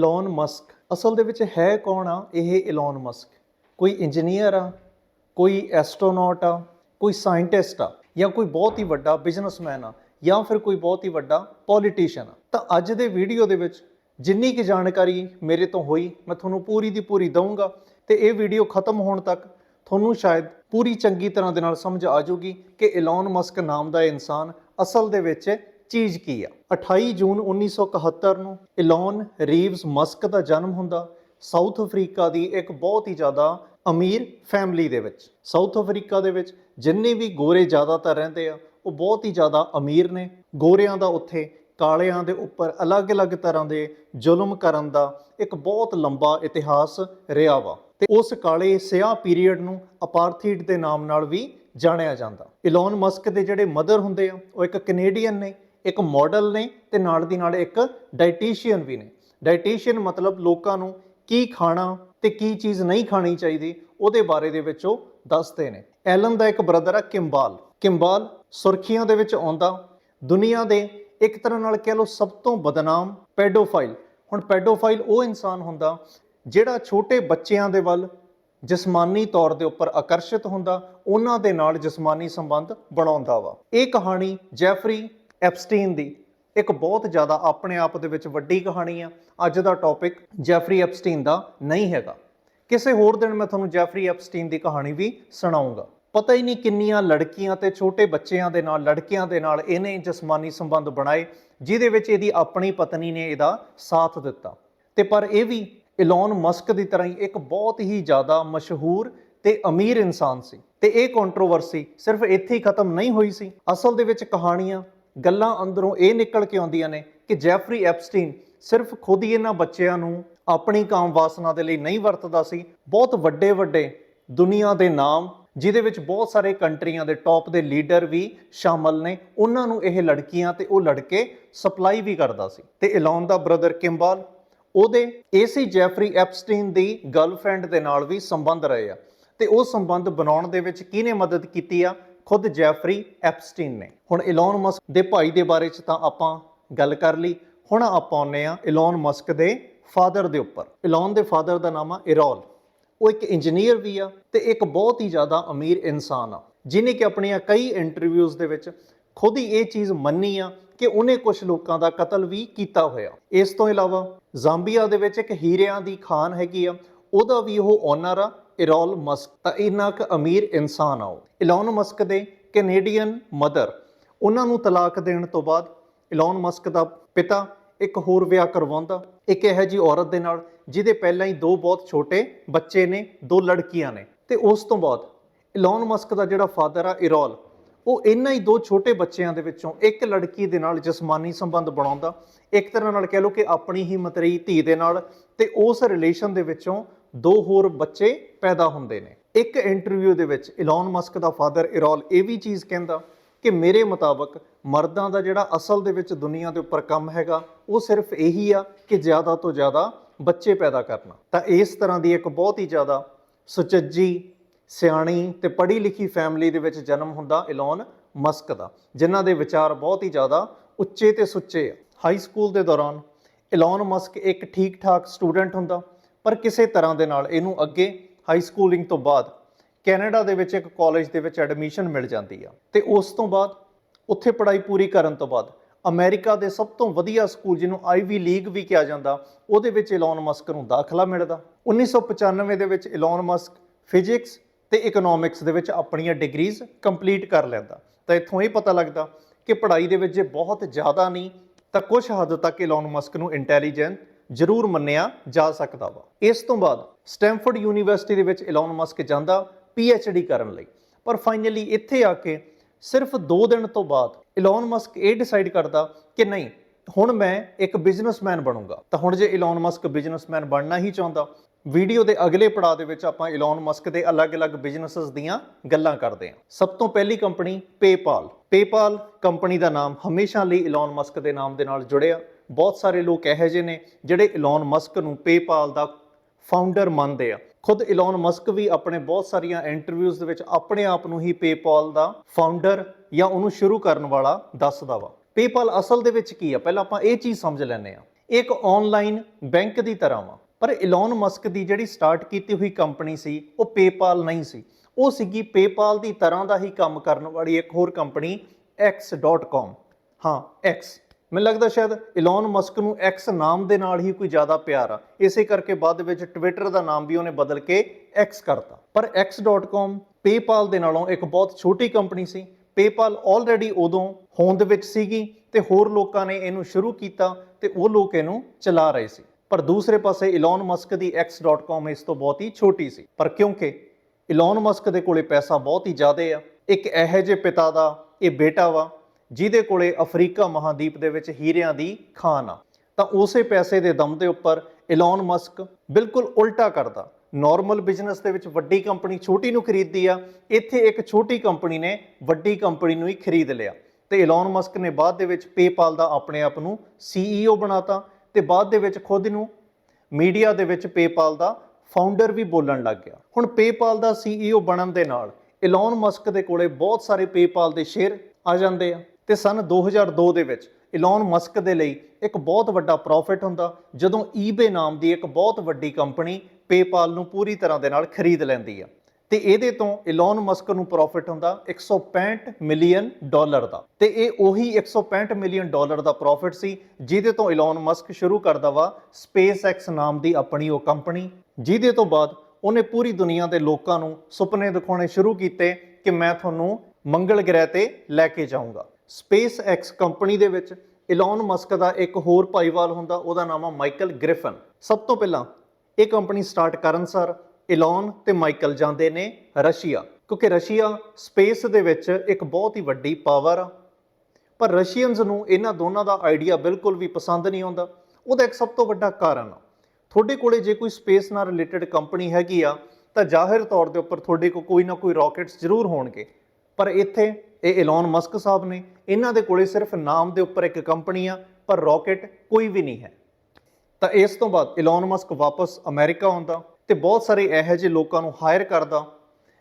ਇਲਨ Musk ਅਸਲ ਦੇ ਵਿੱਚ ਹੈ ਕੌਣ ਆ? ਇਹ ਇਲਨ ਮਸਕ ਕੋਈ ਇੰਜੀਨੀਅਰ ਆ? ਕੋਈ ਐਸਟ੍ਰੋਨੌਟ ਆ? ਕੋਈ ਸਾਇੰਟਿਸਟ ਆ? ਜਾਂ ਕੋਈ ਬਹੁਤ ਹੀ ਵੱਡਾ ਬਿਜ਼ਨਸਮੈਨ ਆ? ਜਾਂ ਫਿਰ ਕੋਈ ਬਹੁਤ ਹੀ ਵੱਡਾ ਪੋਲੀਟੀਸ਼ੀਅਨ ਆ? ਤਾਂ ਅੱਜ ਦੇ ਵੀਡੀਓ ਦੇ ਵਿੱਚ ਜਿੰਨੀ ਕਿ ਜਾਣਕਾਰੀ ਮੇਰੇ ਤੋਂ ਹੋਈ, ਮੈਂ ਤੁਹਾਨੂੰ ਪੂਰੀ ਦੀ ਪੂਰੀ ਦਊਂਗਾ ਤੇ ਇਹ ਵੀਡੀਓ ਖਤਮ ਹੋਣ ਤੱਕ ਤੁਹਾਨੂੰ ਸ਼ਾਇਦ ਪੂਰੀ ਚੰਗੀ ਤਰ੍ਹਾਂ ਦੇ ਨਾਲ ਸਮਝ ਆ ਜਾਊਗੀ ਕਿ ਇਲਨ ਮਸਕ ਨਾਮ ਦਾ ਇਨਸਾਨ ਅਸਲ ਦੇ ਵਿੱਚ ਚੀਜ਼ ਕੀ ਆ? 28 ਜੂਨ 1971 ਨੂੰ ਇਲਨ ਰੀਵਸ ਮਸਕ ਦਾ ਜਨਮ ਹੁੰਦਾ। ਸਾਊਥ ਅਫਰੀਕਾ ਦੀ ਇੱਕ ਬਹੁਤ ਹੀ ਜ਼ਿਆਦਾ ਅਮੀਰ ਫੈਮਿਲੀ ਦੇ ਵਿੱਚ। ਸਾਊਥ ਅਫਰੀਕਾ ਦੇ ਵਿੱਚ ਜਿੰਨੇ ਵੀ ਗੋਰੇ ਜ਼ਿਆਦਾਤਰ ਰਹਿੰਦੇ ਆ, ਉਹ ਬਹੁਤ ਹੀ ਜ਼ਿਆਦਾ ਅਮੀਰ ਨੇ। ਗੋਰਿਆਂ ਦਾ ਉੱਥੇ, ਕਾਲਿਆਂ ਦੇ ਉੱਪਰ ਅਲੱਗ-ਅਲੱਗ ਤਰ੍ਹਾਂ ਦੇ ਜ਼ੁਲਮ ਕਰਨ ਦਾ ਇੱਕ ਬਹੁਤ ਲੰਬਾ ਇਤਿਹਾਸ ਰਿਹਾ ਵਾ। ਤੇ ਉਸ ਕਾਲੇ ਸਿਆਹ ਪੀਰੀਅਡ ਨੂੰ ਅਪਾਰਥੀਡ ਦੇ ਨਾਮ ਨਾਲ ਵੀ ਜਾਣਿਆ ਜਾਂਦਾ। ਇਲਨ ਮਸਕ ਦੇ ਜਿਹੜੇ ਮਦਰ ਹੁੰਦੇ ਆ, ਉਹ ਇੱਕ ਕੈਨੇਡੀਅਨ ਨੇ। ਇੱਕ ਮਾਡਲ ਨੇ ਤੇ ਨਾਲ ਦੀ ਨਾਲ ਇੱਕ ਡਾਈਟੀਸ਼ੀਅਨ ਵੀ ਨੇ। ਡਾਈਟੀਸ਼ੀਅਨ ਮਤਲਬ ਲੋਕਾਂ ਨੂੰ ਕੀ ਖਾਣਾ ਤੇ ਕੀ ਚੀਜ਼ ਨਹੀਂ ਖਾਣੀ ਚਾਹੀਦੀ, ਉਹਦੇ ਬਾਰੇ ਦੇ ਵਿੱਚ ਉਹ ਦੱਸਦੇ ਨੇ। ਐਲਨ ਦਾ ਇੱਕ ਬ੍ਰਦਰ ਆ, ਕਿੰਬਾਲ। ਕਿੰਬਾਲ ਸੁਰਖੀਆਂ ਦੇ ਵਿੱਚ ਆਉਂਦਾ, ਦੁਨੀਆ ਦੇ ਇੱਕ ਤਰ੍ਹਾਂ ਨਾਲ ਕਹਿ ਲਓ ਸਭ ਤੋਂ ਬਦਨਾਮ ਪੈਡੋਫਾਈਲ। ਹੁਣ ਪੈਡੋਫਾਈਲ ਉਹ ਇਨਸਾਨ ਹੁੰਦਾ ਜਿਹੜਾ ਛੋਟੇ ਬੱਚਿਆਂ ਦੇ ਵੱਲ ਜਿਸਮਾਨੀ ਤੌਰ ਦੇ ਉੱਪਰ ਆਕਰਸ਼ਿਤ ਹੁੰਦਾ, ਉਹਨਾਂ ਦੇ ਨਾਲ ਜਿਸਮਾਨੀ ਸੰਬੰਧ ਬਣਾਉਂਦਾ ਵਾ। ਇਹ ਕਹਾਣੀ ਜੈਫਰੀ ਐਪਸਟੀਨ ਦੀ। ਇੱਕ ਬਹੁਤ ਜ਼ਿਆਦਾ ਆਪਣੇ ਆਪ ਦੇ ਵਿੱਚ ਵੱਡੀ ਕਹਾਣੀ ਆ। ਅੱਜ ਦਾ ਟੌਪਿਕ ਜੈਫਰੀ ਐਪਸਟੀਨ ਦਾ ਨਹੀਂ ਹੈਗਾ। ਕਿਸੇ ਹੋਰ ਦਿਨ ਮੈਂ ਤੁਹਾਨੂੰ ਜੈਫਰੀ ਐਪਸਟੀਨ ਦੀ ਕਹਾਣੀ ਵੀ ਸੁਣਾਉਂਗਾ। ਪਤਾ ਹੀ ਨਹੀਂ ਕਿੰਨੀਆਂ ਲੜਕੀਆਂ ਤੇ ਛੋਟੇ ਬੱਚਿਆਂ ਦੇ ਨਾਲ, ਲੜਕੀਆਂ ਦੇ ਨਾਲ ਇਹਨੇ ਜਿਸਮਾਨੀ ਸੰਬੰਧ ਬਣਾਏ, ਜਿਹਦੇ ਵਿੱਚ ਇਹਦੀ ਆਪਣੀ ਪਤਨੀ ਨੇ ਇਹਦਾ ਸਾਥ ਦਿੱਤਾ। ਤੇ ਪਰ ਇਹ ਵੀ ਇਲਨ ਮਸਕ ਦੀ ਤਰ੍ਹਾਂ ਹੀ ਇੱਕ ਬਹੁਤ ਹੀ ਜ਼ਿਆਦਾ ਮਸ਼ਹੂਰ ਤੇ ਅਮੀਰ ਇਨਸਾਨ ਸੀ। ਤੇ ਇਹ ਕੰਟਰੋਵਰਸੀ ਸਿਰਫ ਇੱਥੇ ਹੀ ਖਤਮ ਨਹੀਂ ਹੋਈ ਸੀ। ਅਸਲ ਦੇ ਵਿੱਚ ਕਹਾਣੀਆਂ ਗੱਲਾਂ ਅੰਦਰੋਂ ਇਹ ਨਿਕਲ ਕੇ ਆਉਂਦੀਆਂ ਨੇ ਕਿ ਜੈਫਰੀ ਐਪਸਟੀਨ ਸਿਰਫ ਖੁਦ ਹੀ ਇਹਨਾਂ ਬੱਚਿਆਂ ਨੂੰ ਆਪਣੀ ਕਾਮ ਵਾਸਨਾ ਦੇ ਲਈ ਨਹੀਂ ਵਰਤਦਾ ਸੀ। ਬਹੁਤ ਵੱਡੇ ਵੱਡੇ ਦੁਨੀਆ ਦੇ ਨਾਮ, ਜਿਹਦੇ ਵਿੱਚ ਬਹੁਤ ਸਾਰੇ ਕੰਟਰੀਆਂ ਦੇ ਟੌਪ ਦੇ ਲੀਡਰ ਵੀ ਸ਼ਾਮਲ ਨੇ, ਉਹਨਾਂ ਨੂੰ ਇਹ ਲੜਕੀਆਂ ਤੇ ਉਹ ਲੜਕੇ ਸਪਲਾਈ ਵੀ ਕਰਦਾ ਸੀ। ਤੇ ਇਲਨ ਦਾ ਬ੍ਰਦਰ ਕਿੰਬਾਲ ਉਹਦੇ ਏਸੀ ਜੈਫਰੀ ਐਪਸਟੀਨ ਦੀ ਗਰਲਫ੍ਰੈਂਡ ਦੇ ਨਾਲ ਵੀ ਸੰਬੰਧ ਰਹੇ ਆ। ਤੇ ਉਹ ਸੰਬੰਧ ਬਣਾਉਣ ਦੇ ਵਿੱਚ ਕਿਹਨੇ ਮਦਦ ਕੀਤੀ ਆ? ਖੁਦ ਜੈਫਰੀ ਐਪਸਟੀਨ ਨੇ। ਹੁਣ ਇਲਨ ਮਸਕ ਦੇ ਭਾਈ ਦੇ ਬਾਰੇ ਚ ਤਾਂ ਆਪਾਂ ਗੱਲ ਕਰ ਲਈ। ਹੁਣ ਆਪਾਂ ਆਉਂਦੇ ਆ ਇਲਨ ਮਸਕ ਦੇ ਫਾਦਰ ਦੇ ਉੱਪਰ। ਇਲਨ ਦੇ ਫਾਦਰ ਦਾ ਨਾਮ ਆ ਇਰੋਲ ਉਹ ਇੱਕ ਇੰਜੀਨੀਅਰ ਵੀ ਆ ਤੇ ਇੱਕ ਬਹੁਤ ਹੀ ਜ਼ਿਆਦਾ ਅਮੀਰ ਇਨਸਾਨ ਆ। ਜਿਨੇ ਕਿ ਆਪਣੀਆਂ ਕਈ ਇੰਟਰਵਿਊਜ਼ ਦੇ ਵਿੱਚ ਖੁਦ ਹੀ ਇਹ ਚੀਜ਼ ਮੰਨੀ ਆ ਕਿ ਉਹਨੇ ਕੁਝ ਲੋਕਾਂ ਦਾ ਕਤਲ ਵੀ ਕੀਤਾ ਹੋਇਆ। ਇਸ ਤੋਂ ਇਲਾਵਾ ਜ਼ਾਂਬੀਆ ਦੇ ਵਿੱਚ ਇੱਕ ਹੀਰਿਆਂ ਦੀ ਖਾਨ ਹੈਗੀ ਆ। ਉਹਦਾ ਵੀ ਉਹ ਓਨਰ ਆ ਇਰੋਲ ਮਸਕ ਤਾਂ ਇੰਨਾ ਕੁ ਅਮੀਰ ਇਨਸਾਨ ਆ ਉਹ। ਇਲਨ ਮਸਕ ਦੇ ਕੈਨੇਡੀਅਨ ਮਦਰ, ਉਹਨਾਂ ਨੂੰ ਤਲਾਕ ਦੇਣ ਤੋਂ ਬਾਅਦ ਇਲਨ ਮਸਕ ਦਾ ਪਿਤਾ ਇੱਕ ਹੋਰ ਵਿਆਹ ਕਰਵਾਉਂਦਾ। ਇੱਕ ਇਹੋ ਜੀ ਔਰਤ ਦੇ ਨਾਲ ਜਿਹਦੇ ਪਹਿਲਾਂ ਹੀ ਦੋ ਬਹੁਤ ਛੋਟੇ ਬੱਚੇ ਨੇ, ਦੋ ਲੜਕੀਆਂ ਨੇ। ਤੇ ਉਸ ਤੋਂ ਬਾਅਦ ਇਲਨ ਮਸਕ ਦਾ ਜਿਹੜਾ ਫਾਦਰ ਆ ਇਰੋਲ, ਉਹ ਇਹਨਾਂ ਹੀ ਦੋ ਛੋਟੇ ਬੱਚਿਆਂ ਦੇ ਵਿੱਚੋਂ ਇੱਕ ਲੜਕੀ ਦੇ ਨਾਲ ਜਿਸਮਾਨੀ ਸੰਬੰਧ ਬਣਾਉਂਦਾ। ਇੱਕ ਤਰ੍ਹਾਂ ਨਾਲ ਕਹਿ ਲਓ ਕਿ ਆਪਣੀ ਹੀ ਮਤਰੇਈ ਧੀ ਦੇ ਨਾਲ ਤੇ ਉਸ ਰਿਲੇਸ਼ਨ ਦੇ ਵਿੱਚੋਂ ਦੋ ਹੋਰ ਬੱਚੇ ਪੈਦਾ ਹੁੰਦੇ ਨੇ। ਇੱਕ ਇੰਟਰਵਿਊ ਦੇ ਵਿੱਚ ਇਲਨ ਮਸਕ ਦਾ ਫਾਦਰ ਇਰੋਲ ਇਹ ਵੀ ਚੀਜ਼ ਕਹਿੰਦਾ ਕਿ ਮੇਰੇ ਮੁਤਾਬਕ ਮਰਦਾਂ ਦਾ ਜਿਹੜਾ ਅਸਲ ਦੇ ਵਿੱਚ ਦੁਨੀਆ ਦੇ ਉੱਪਰ ਕੰਮ ਹੈਗਾ, ਉਹ ਸਿਰਫ ਇਹੀ ਆ ਕਿ ਜ਼ਿਆਦਾ ਤੋਂ ਜ਼ਿਆਦਾ ਬੱਚੇ ਪੈਦਾ ਕਰਨਾ। ਤਾਂ ਇਸ ਤਰ੍ਹਾਂ ਦੀ ਇੱਕ ਬਹੁਤ ਹੀ ਜ਼ਿਆਦਾ ਸੁਚੱਜੀ, ਸਿਆਣੀ ਤੇ ਪੜ੍ਹੀ ਲਿਖੀ ਫੈਮਿਲੀ ਦੇ ਵਿੱਚ ਜਨਮ ਹੁੰਦਾ ਇਲਨ ਮਸਕ ਦਾ, ਜਿਨ੍ਹਾਂ ਦੇ ਵਿਚਾਰ ਬਹੁਤ ਹੀ ਜ਼ਿਆਦਾ ਉੱਚੇ ਤੇ ਸੁੱਚੇ ਆ। ਹਾਈ ਸਕੂਲ ਦੇ ਦੌਰਾਨ ਇਲਨ ਮਸਕ ਇੱਕ ਠੀਕ-ਠਾਕ ਸਟੂਡੈਂਟ ਹੁੰਦਾ ਪਰ ਕਿਸੇ ਤਰ੍ਹਾਂ ਦੇ ਨਾਲ ਇਹਨੂੰ ਅੱਗੇ ਹਾਈ ਸਕੂਲਿੰਗ ਤੋਂ ਬਾਅਦ ਕੈਨੇਡਾ ਦੇ ਵਿੱਚ ਇੱਕ ਕਾਲਜ ਦੇ ਵਿੱਚ ਐਡਮਿਸ਼ਨ ਮਿਲ ਜਾਂਦੀ ਆ। ਤੇ ਉਸ ਤੋਂ ਬਾਅਦ ਉੱਥੇ ਪੜ੍ਹਾਈ ਪੂਰੀ ਕਰਨ ਤੋਂ ਬਾਅਦ ਅਮਰੀਕਾ ਦੇ ਸਭ ਤੋਂ ਵਧੀਆ ਸਕੂਲ ਜਿਹਨੂੰ ਆਈਵੀ ਲੀਗ ਵੀ ਕਿਹਾ ਜਾਂਦਾ, ਉਹਦੇ ਵਿੱਚ ਇਲਨ ਮਸਕ ਨੂੰ ਦਾਖਲਾ ਮਿਲਦਾ। 1995 ਦੇ ਵਿੱਚ ਇਲਨ ਮਸਕ ਫਿਜ਼ਿਕਸ ਤੇ ਇਕਨੋਮਿਕਸ ਦੇ ਵਿੱਚ ਆਪਣੀਆਂ ਡਿਗਰੀਜ਼ ਕੰਪਲੀਟ ਕਰ ਲੈਂਦਾ। ਤਾਂ ਇੱਥੋਂ ਇਹ ਪਤਾ ਲੱਗਦਾ ਕਿ ਪੜ੍ਹਾਈ ਦੇ ਵਿੱਚ ਜੇ ਬਹੁਤ ਜ਼ਿਆਦਾ ਨਹੀਂ, ਤਾਂ ਕੁਝ ਹੱਦ ਤੱਕ ਇਲਨ ਮਸਕ ਨੂੰ ਇੰਟੈਲੀਜੈਂਟ ਜ਼ਰੂਰ ਮੰਨਿਆ ਜਾ ਸਕਦਾ ਵਾ। ਇਸ ਤੋਂ ਬਾਅਦ ਸਟੈਂਫੋਰਡ ਯੂਨੀਵਰਸਿਟੀ ਦੇ ਵਿੱਚ ਇਲਨ ਮਸਕ ਜਾਂਦਾ ਡੀ ਕਰਨ ਲਈ। ਪਰ ਫਾਈਨਲੀ ਇੱਥੇ ਆ ਕੇ ਸਿਰਫ 2 ਦਿਨ ਤੋਂ ਬਾਅਦ ਇਲਨ ਮਸਕ ਇਹ ਡਿਸਾਈਡ ਕਰਦਾ ਕਿ ਨਹੀਂ, ਹੁਣ ਮੈਂ ਇੱਕ ਬਿਜ਼ਨਸਮੈਨ ਬਣੂੰਗਾ। ਤਾਂ ਹੁਣ ਜੇ ਇਲਨ ਮਸਕ ਬਿਜ਼ਨਸਮੈਨ ਬਣਨਾ ਹੀ ਚਾਹੁੰਦਾ ਵੀਡੀਓ ਦੇ ਅਗਲੇ ਪੜਾਅ ਦੇ ਵਿੱਚ ਆਪਾਂ ਇਲਨ ਮਸਕ ਦੇ ਅਲੱਗ-ਅਲੱਗ ਬਿਜ਼ਨੈਸਸ ਦੀਆਂ ਗੱਲਾਂ ਕਰਦੇ ਹਾਂ। ਸਭ ਤੋਂ ਪਹਿਲੀ ਕੰਪਨੀ ਪੇਪਾਲ ਪੇਪਾਲ ਕੰਪਨੀ ਦਾ ਨਾਮ ਹਮੇਸ਼ਾ ਲਈ ਇਲਨ ਮਸਕ ਦੇ ਨਾਮ ਦੇ ਨਾਲ ਜੁੜਿਆ। ਬਹੁਤ ਸਾਰੇ ਲੋਕ ਇਹੋ ਜਿਹੇ ਨੇ ਜਿਹੜੇ ਇਲਨ ਮਸਕ ਨੂੰ ਪੇਪਾਲ ਦਾ ਫਾਊਂਡਰ ਮੰਨਦੇ ਆ। ਖੁਦ ਇਲਨ ਮਸਕ ਵੀ ਆਪਣੇ ਬਹੁਤ ਸਾਰੀਆਂ ਇੰਟਰਵਿਊਜ਼ ਦੇ ਵਿੱਚ ਆਪਣੇ ਆਪ ਨੂੰ ਹੀ ਪੇਪਾਲ ਦਾ ਫਾਊਂਡਰ ਜਾਂ ਉਹਨੂੰ ਸ਼ੁਰੂ ਕਰਨ ਵਾਲਾ ਦੱਸਦਾ ਵਾ। ਪੇਪਾਲ ਅਸਲ ਦੇ ਵਿੱਚ ਕੀ ਆ? ਪਹਿਲਾਂ ਆਪਾਂ ਇਹ ਚੀਜ਼ ਸਮਝ ਲੈਂਦੇ ਆ ਇਹ ਇੱਕ ਆਨਲਾਈਨ ਬੈਂਕ ਦੀ ਤਰ੍ਹਾਂ ਵਾ। ਪਰ ਇਲਨ ਮਸਕ ਦੀ ਜਿਹੜੀ ਸਟਾਰਟ ਕੀਤੀ ਹੋਈ ਕੰਪਨੀ ਸੀ, ਉਹ ਪੇਪਾਲ ਨਹੀਂ ਸੀ। ਉਹ ਸੀਗੀ ਪੇਪਾਲ ਦੀ ਤਰ੍ਹਾਂ ਦਾ ਹੀ ਕੰਮ ਕਰਨ ਵਾਲੀ ਇੱਕ ਹੋਰ ਕੰਪਨੀ x.com ਹਾਂ, x ਮੈਨੂੰ ਲੱਗਦਾ ਸ਼ਾਇਦ ਇਲਨ ਮਸਕ ਨੂੰ ਐਕਸ ਨਾਮ ਦੇ ਨਾਲ ਹੀ ਕੋਈ ਜ਼ਿਆਦਾ ਪਿਆਰ ਆ। ਇਸੇ ਕਰਕੇ ਬਾਅਦ ਵਿੱਚ ਟਵਿੱਟਰ ਦਾ ਨਾਮ ਵੀ ਉਹਨੇ ਬਦਲ ਕੇ ਐਕਸ ਕਰਤਾ। ਪਰ x.com ਪੇਪਾਲ ਦੇ ਨਾਲੋਂ ਇੱਕ ਬਹੁਤ ਛੋਟੀ ਕੰਪਨੀ ਸੀ। ਪੇਪਾਲ ਆਲਰੇਡੀ ਉਦੋਂ ਹੋਂਦ ਵਿੱਚ ਸੀਗੀ ਤੇ ਹੋਰ ਲੋਕਾਂ ਨੇ ਇਹਨੂੰ ਸ਼ੁਰੂ ਕੀਤਾ ਤੇ ਉਹ ਲੋਕ ਇਹਨੂੰ ਚਲਾ ਰਹੇ ਸੀ। ਪਰ ਦੂਸਰੇ ਪਾਸੇ ਇਲਨ ਮਸਕ ਦੀ x.com ਇਸ ਤੋਂ ਬਹੁਤ ਹੀ ਛੋਟੀ ਸੀ। ਪਰ ਕਿਉਂਕਿ ਇਲਨ ਮਸਕ ਦੇ ਕੋਲੇ ਪੈਸਾ ਬਹੁਤ ਹੀ ਜ਼ਿਆਦਾ ਆ, ਇੱਕ ਇਹੋ ਜਿਹੇ ਪਿਤਾ ਦਾ ਇਹ ਬੇਟਾ ਵਾ ਜਿਹਦੇ ਕੋਲੇ ਅਫਰੀਕਾ ਮਹਾਦੀਪ ਦੇ ਵਿੱਚ ਹੀਰਿਆਂ ਦੀ ਖਾਨ ਆ। ਤਾਂ ਉਸੇ ਪੈਸੇ ਦੇ ਦਮ ਦੇ ਉੱਪਰ ਇਲਨ ਮਸਕ ਬਿਲਕੁਲ ਉਲਟਾ ਕਰਦਾ। ਨਾਰਮਲ ਬਿਜ਼ਨਸ ਦੇ ਵਿੱਚ ਵੱਡੀ ਕੰਪਨੀ ਛੋਟੀ ਨੂੰ ਖਰੀਦਦੀ ਆ। ਇੱਥੇ ਇੱਕ ਛੋਟੀ ਕੰਪਨੀ ਨੇ ਵੱਡੀ ਕੰਪਨੀ ਨੂੰ ਹੀ ਖਰੀਦ ਲਿਆ। ਤੇ ਇਲਨ ਮਸਕ ਨੇ ਬਾਅਦ ਦੇ ਵਿੱਚ ਪੇਪਾਲ ਦਾ ਆਪਣੇ ਆਪ ਨੂੰ CEO ਬਣਾਤਾ ਤੇ ਬਾਅਦ ਦੇ ਵਿੱਚ ਖੁਦ ਨੂੰ ਮੀਡੀਆ ਦੇ ਵਿੱਚ ਪੇਪਾਲ ਦਾ ਫਾਊਂਡਰ ਵੀ ਬੋਲਣ ਲੱਗ ਗਿਆ। ਹੁਣ ਪੇਪਾਲ ਦਾ CEO ਬਣਨ ਦੇ ਨਾਲ ਇਲਨ ਮਸਕ ਦੇ ਕੋਲੇ ਬਹੁਤ ਸਾਰੇ ਪੇਪਾਲ ਦੇ ਸ਼ੇਅਰ ਆ ਜਾਂਦੇ ਆ। ਤੇ ਸਨ 2002 ਦੇ ਵਿੱਚ ਇਲਨ ਮਸਕ ਦੇ ਲਈ ਇੱਕ ਬਹੁਤ ਵੱਡਾ ਪ੍ਰੋਫਿਟ ਹੁੰਦਾ, ਜਦੋਂ eBay ਨਾਮ ਦੀ ਇੱਕ ਬਹੁਤ ਵੱਡੀ ਕੰਪਨੀ ਪੇਪਾਲ ਨੂੰ ਪੂਰੀ ਤਰ੍ਹਾਂ ਦੇ ਨਾਲ ਖਰੀਦ ਲੈਂਦੀ ਆ। ਤੇ ਇਹਦੇ ਤੋਂ ਇਲਨ ਮਸਕ ਨੂੰ ਪ੍ਰੋਫਿਟ ਹੁੰਦਾ 165 ਮਿਲੀਅਨ ਡਾਲਰ ਦਾ। ਤੇ ਇਹ ਉਹੀ 165 ਮਿਲੀਅਨ ਡਾਲਰ ਦਾ ਪ੍ਰੋਫਿਟ ਸੀ, ਜਿਹਦੇ ਤੋਂ ਇਲਨ ਮਸਕ ਸ਼ੁਰੂ ਕਰਦਾ ਵਾ SpaceX ਨਾਮ ਦੀ ਆਪਣੀ ਉਹ ਕੰਪਨੀ ਜਿਹਦੇ ਤੋਂ ਬਾਅਦ ਉਹਨੇ ਪੂਰੀ ਦੁਨੀਆ ਦੇ ਲੋਕਾਂ ਨੂੰ ਸੁਪਨੇ ਦਿਖਾਉਣੇ ਸ਼ੁਰੂ ਕੀਤੇ ਕਿ ਮੈਂ ਤੁਹਾਨੂੰ ਮੰਗਲ ਗ੍ਰਹਿ ਤੇ ਲੈ ਕੇ ਜਾਊਂਗਾ। ਸਪੇਸ ਐਕਸ ਕੰਪਨੀ ਦੇ ਵਿੱਚ ਇਲਨ ਮਸਕ ਦਾ ਇੱਕ ਹੋਰ ਭਾਈਵਾਲ ਹੁੰਦਾ, ਉਹਦਾ ਨਾਮ ਆ ਮਾਈਕਲ ਗ੍ਰਿਫਨ ਸਭ ਤੋਂ ਪਹਿਲਾਂ ਇਹ ਕੰਪਨੀ ਸਟਾਰਟ ਕਰਨ ਸਰ ਇਲਨ ਤੇ ਮਾਈਕਲ ਜਾਂਦੇ ਨੇ ਰਸ਼ੀਆ, ਕਿਉਂਕਿ ਰਸ਼ੀਆ ਸਪੇਸ ਦੇ ਵਿੱਚ ਇੱਕ ਬਹੁਤ ਹੀ ਵੱਡੀ ਪਾਵਰ ਆ। ਪਰ ਰਸ਼ੀਅਨਸ ਨੂੰ ਇਹਨਾਂ ਦੋਨਾਂ ਦਾ ਆਈਡੀਆ ਬਿਲਕੁਲ ਵੀ ਪਸੰਦ ਨਹੀਂ ਆਉਂਦਾ। ਉਹਦਾ ਇੱਕ ਸਭ ਤੋਂ ਵੱਡਾ ਕਾਰਨ ਆ। ਤੁਹਾਡੇ ਕੋਲੇ ਜੇ ਕੋਈ ਸਪੇਸ ਨਾਲ ਰਿਲੇਟਡ ਕੰਪਨੀ ਹੈਗੀ ਆ, ਤਾਂ ਜ਼ਾਹਿਰ ਤੌਰ ਦੇ ਉੱਪਰ ਤੁਹਾਡੇ ਕੋਲ ਕੋਈ ਨਾ ਕੋਈ ਰਾਕੇਟਸ ਜ਼ਰੂਰ ਹੋਣਗੇ। ਪਰ ਇੱਥੇ ਇਹ ਇਲਨ ਮਸਕ ਸਾਹਿਬ ਨੇ। ਇਹਨਾਂ ਦੇ ਕੋਲੇ ਸਿਰਫ ਨਾਮ ਦੇ ਉੱਪਰ ਇੱਕ ਕੰਪਨੀ ਆ, ਪਰ ਰਾਕੇਟ ਕੋਈ ਵੀ ਨਹੀਂ ਹੈ। ਤਾਂ ਇਸ ਤੋਂ ਬਾਅਦ ਇਲਨ ਮਸਕ ਵਾਪਸ ਅਮਰੀਕਾ ਆਉਂਦਾ ਤੇ ਬਹੁਤ ਸਾਰੇ ਇਹੋ ਜਿਹੇ ਲੋਕਾਂ ਨੂੰ ਹਾਇਰ ਕਰਦਾ,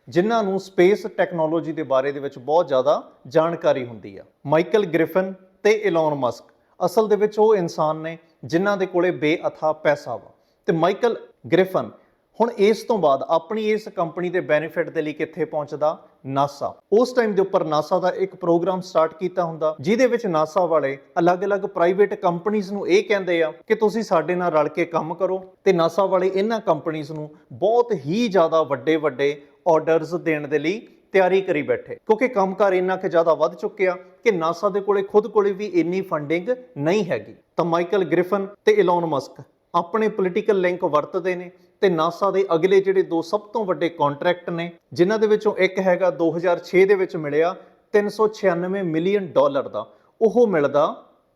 ਜਿਨ੍ਹਾਂ ਨੂੰ ਸਪੇਸ ਟੈਕਨੋਲੋਜੀ ਦੇ ਬਾਰੇ ਦੇ ਵਿੱਚ ਬਹੁਤ ਜ਼ਿਆਦਾ ਜਾਣਕਾਰੀ ਹੁੰਦੀ ਆ। ਮਾਈਕਲ ਗ੍ਰਿਫਨ ਤੇ ਇਲਨ ਮਸਕ ਅਸਲ ਦੇ ਵਿੱਚ ਉਹ ਇਨਸਾਨ ਨੇ, ਜਿਨ੍ਹਾਂ ਦੇ ਕੋਲੇ ਬੇਅਥਾ ਪੈਸਾ ਵਾ। ਤੇ ਮਾਈਕਲ ਗ੍ਰਿਫਨ ਹੁਣ ਇਸ ਤੋਂ ਬਾਅਦ ਆਪਣੀ ਇਸ ਕੰਪਨੀ ਦੇ ਬੈਨੀਫਿਟ ਦੇ ਲਈ ਕਿੱਥੇ ਪਹੁੰਚਦਾ? ਨਾਸਾ। ਉਸ ਟਾਈਮ ਦੇ ਉੱਪਰ ਨਾਸਾ ਦਾ ਇੱਕ ਪ੍ਰੋਗਰਾਮ ਸਟਾਰਟ ਕੀਤਾ ਹੁੰਦਾ, ਜਿਹਦੇ ਵਿੱਚ ਨਾਸਾ ਵਾਲੇ ਅਲੱਗ-ਅਲੱਗ ਪ੍ਰਾਈਵੇਟ ਕੰਪਨੀਆਂ ਨੂੰ ਇਹ ਕਹਿੰਦੇ ਆ ਕਿ ਤੁਸੀਂ ਸਾਡੇ ਨਾਲ ਰਲ ਕੇ ਕੰਮ ਕਰੋ ਤੇ ਨਾਸਾ ਵਾਲੇ ਇਹਨਾਂ ਕੰਪਨੀਆਂ ਨੂੰ ਬਹੁਤ ਹੀ ਜ਼ਿਆਦਾ ਵੱਡੇ-ਵੱਡੇ ਆਰਡਰਸ ਦੇਣ ਦੇ ਲਈ ਤਿਆਰੀ ਕਰੀ ਬੈਠੇ। ਕਿਉਂਕਿ ਕੰਮਕਾਰ ਇੰਨਾ ਕਿ ਜ਼ਿਆਦਾ ਵੱਧ ਚੁੱਕਿਆ ਕਿ ਨਾਸਾ ਦੇ ਕੋਲੇ ਖੁਦ ਕੋਲੇ ਵੀ ਇੰਨੀ ਫੰਡਿੰਗ ਨਹੀਂ ਹੈਗੀ। ਤਾਂ ਮਾਈਕਲ ਗ੍ਰਿਫਨ ਤੇ ਇਲਨ ਮਸਕ ਆਪਣੇ ਪੋਲੀਟੀਕਲ ਲਿੰਕ ਵਰਤਦੇ ਨੇ। ਤੇ ਨਾਸਾ ਦੇ ਅਗਲੇ ਜਿਹੜੇ ਦੋ ਸਭ ਤੋਂ ਵੱਡੇ ਕੰਟਰੈਕਟ ਨੇ, ਜਿਨ੍ਹਾਂ ਦੇ ਵਿੱਚੋਂ ਇੱਕ ਹੈਗਾ 2006 ਦੇ ਵਿੱਚ ਮਿਲਿਆ 396 ਮਿਲੀਅਨ ਡਾਲਰ ਦਾ, ਉਹ ਮਿਲਦਾ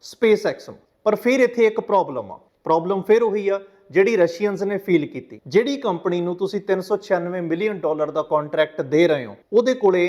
ਸਪੇਸ ਐਕਸ ਨੂੰ। ਪਰ ਫਿਰ ਇੱਥੇ ਇੱਕ ਪ੍ਰੋਬਲਮ ਆ। ਪ੍ਰੋਬਲਮ ਫਿਰ ਉਹੀ ਆ ਜਿਹੜੀ ਰਸ਼ੀਅਨਸ ਨੇ ਫੀਲ ਕੀਤੀ। ਜਿਹੜੀ ਕੰਪਨੀ ਨੂੰ ਤੁਸੀਂ 396 ਮਿਲੀਅਨ ਡਾਲਰ ਦਾ ਕੰਟਰੈਕਟ ਦੇ ਰਹੇ ਹੋ, ਉਹਦੇ ਕੋਲੇ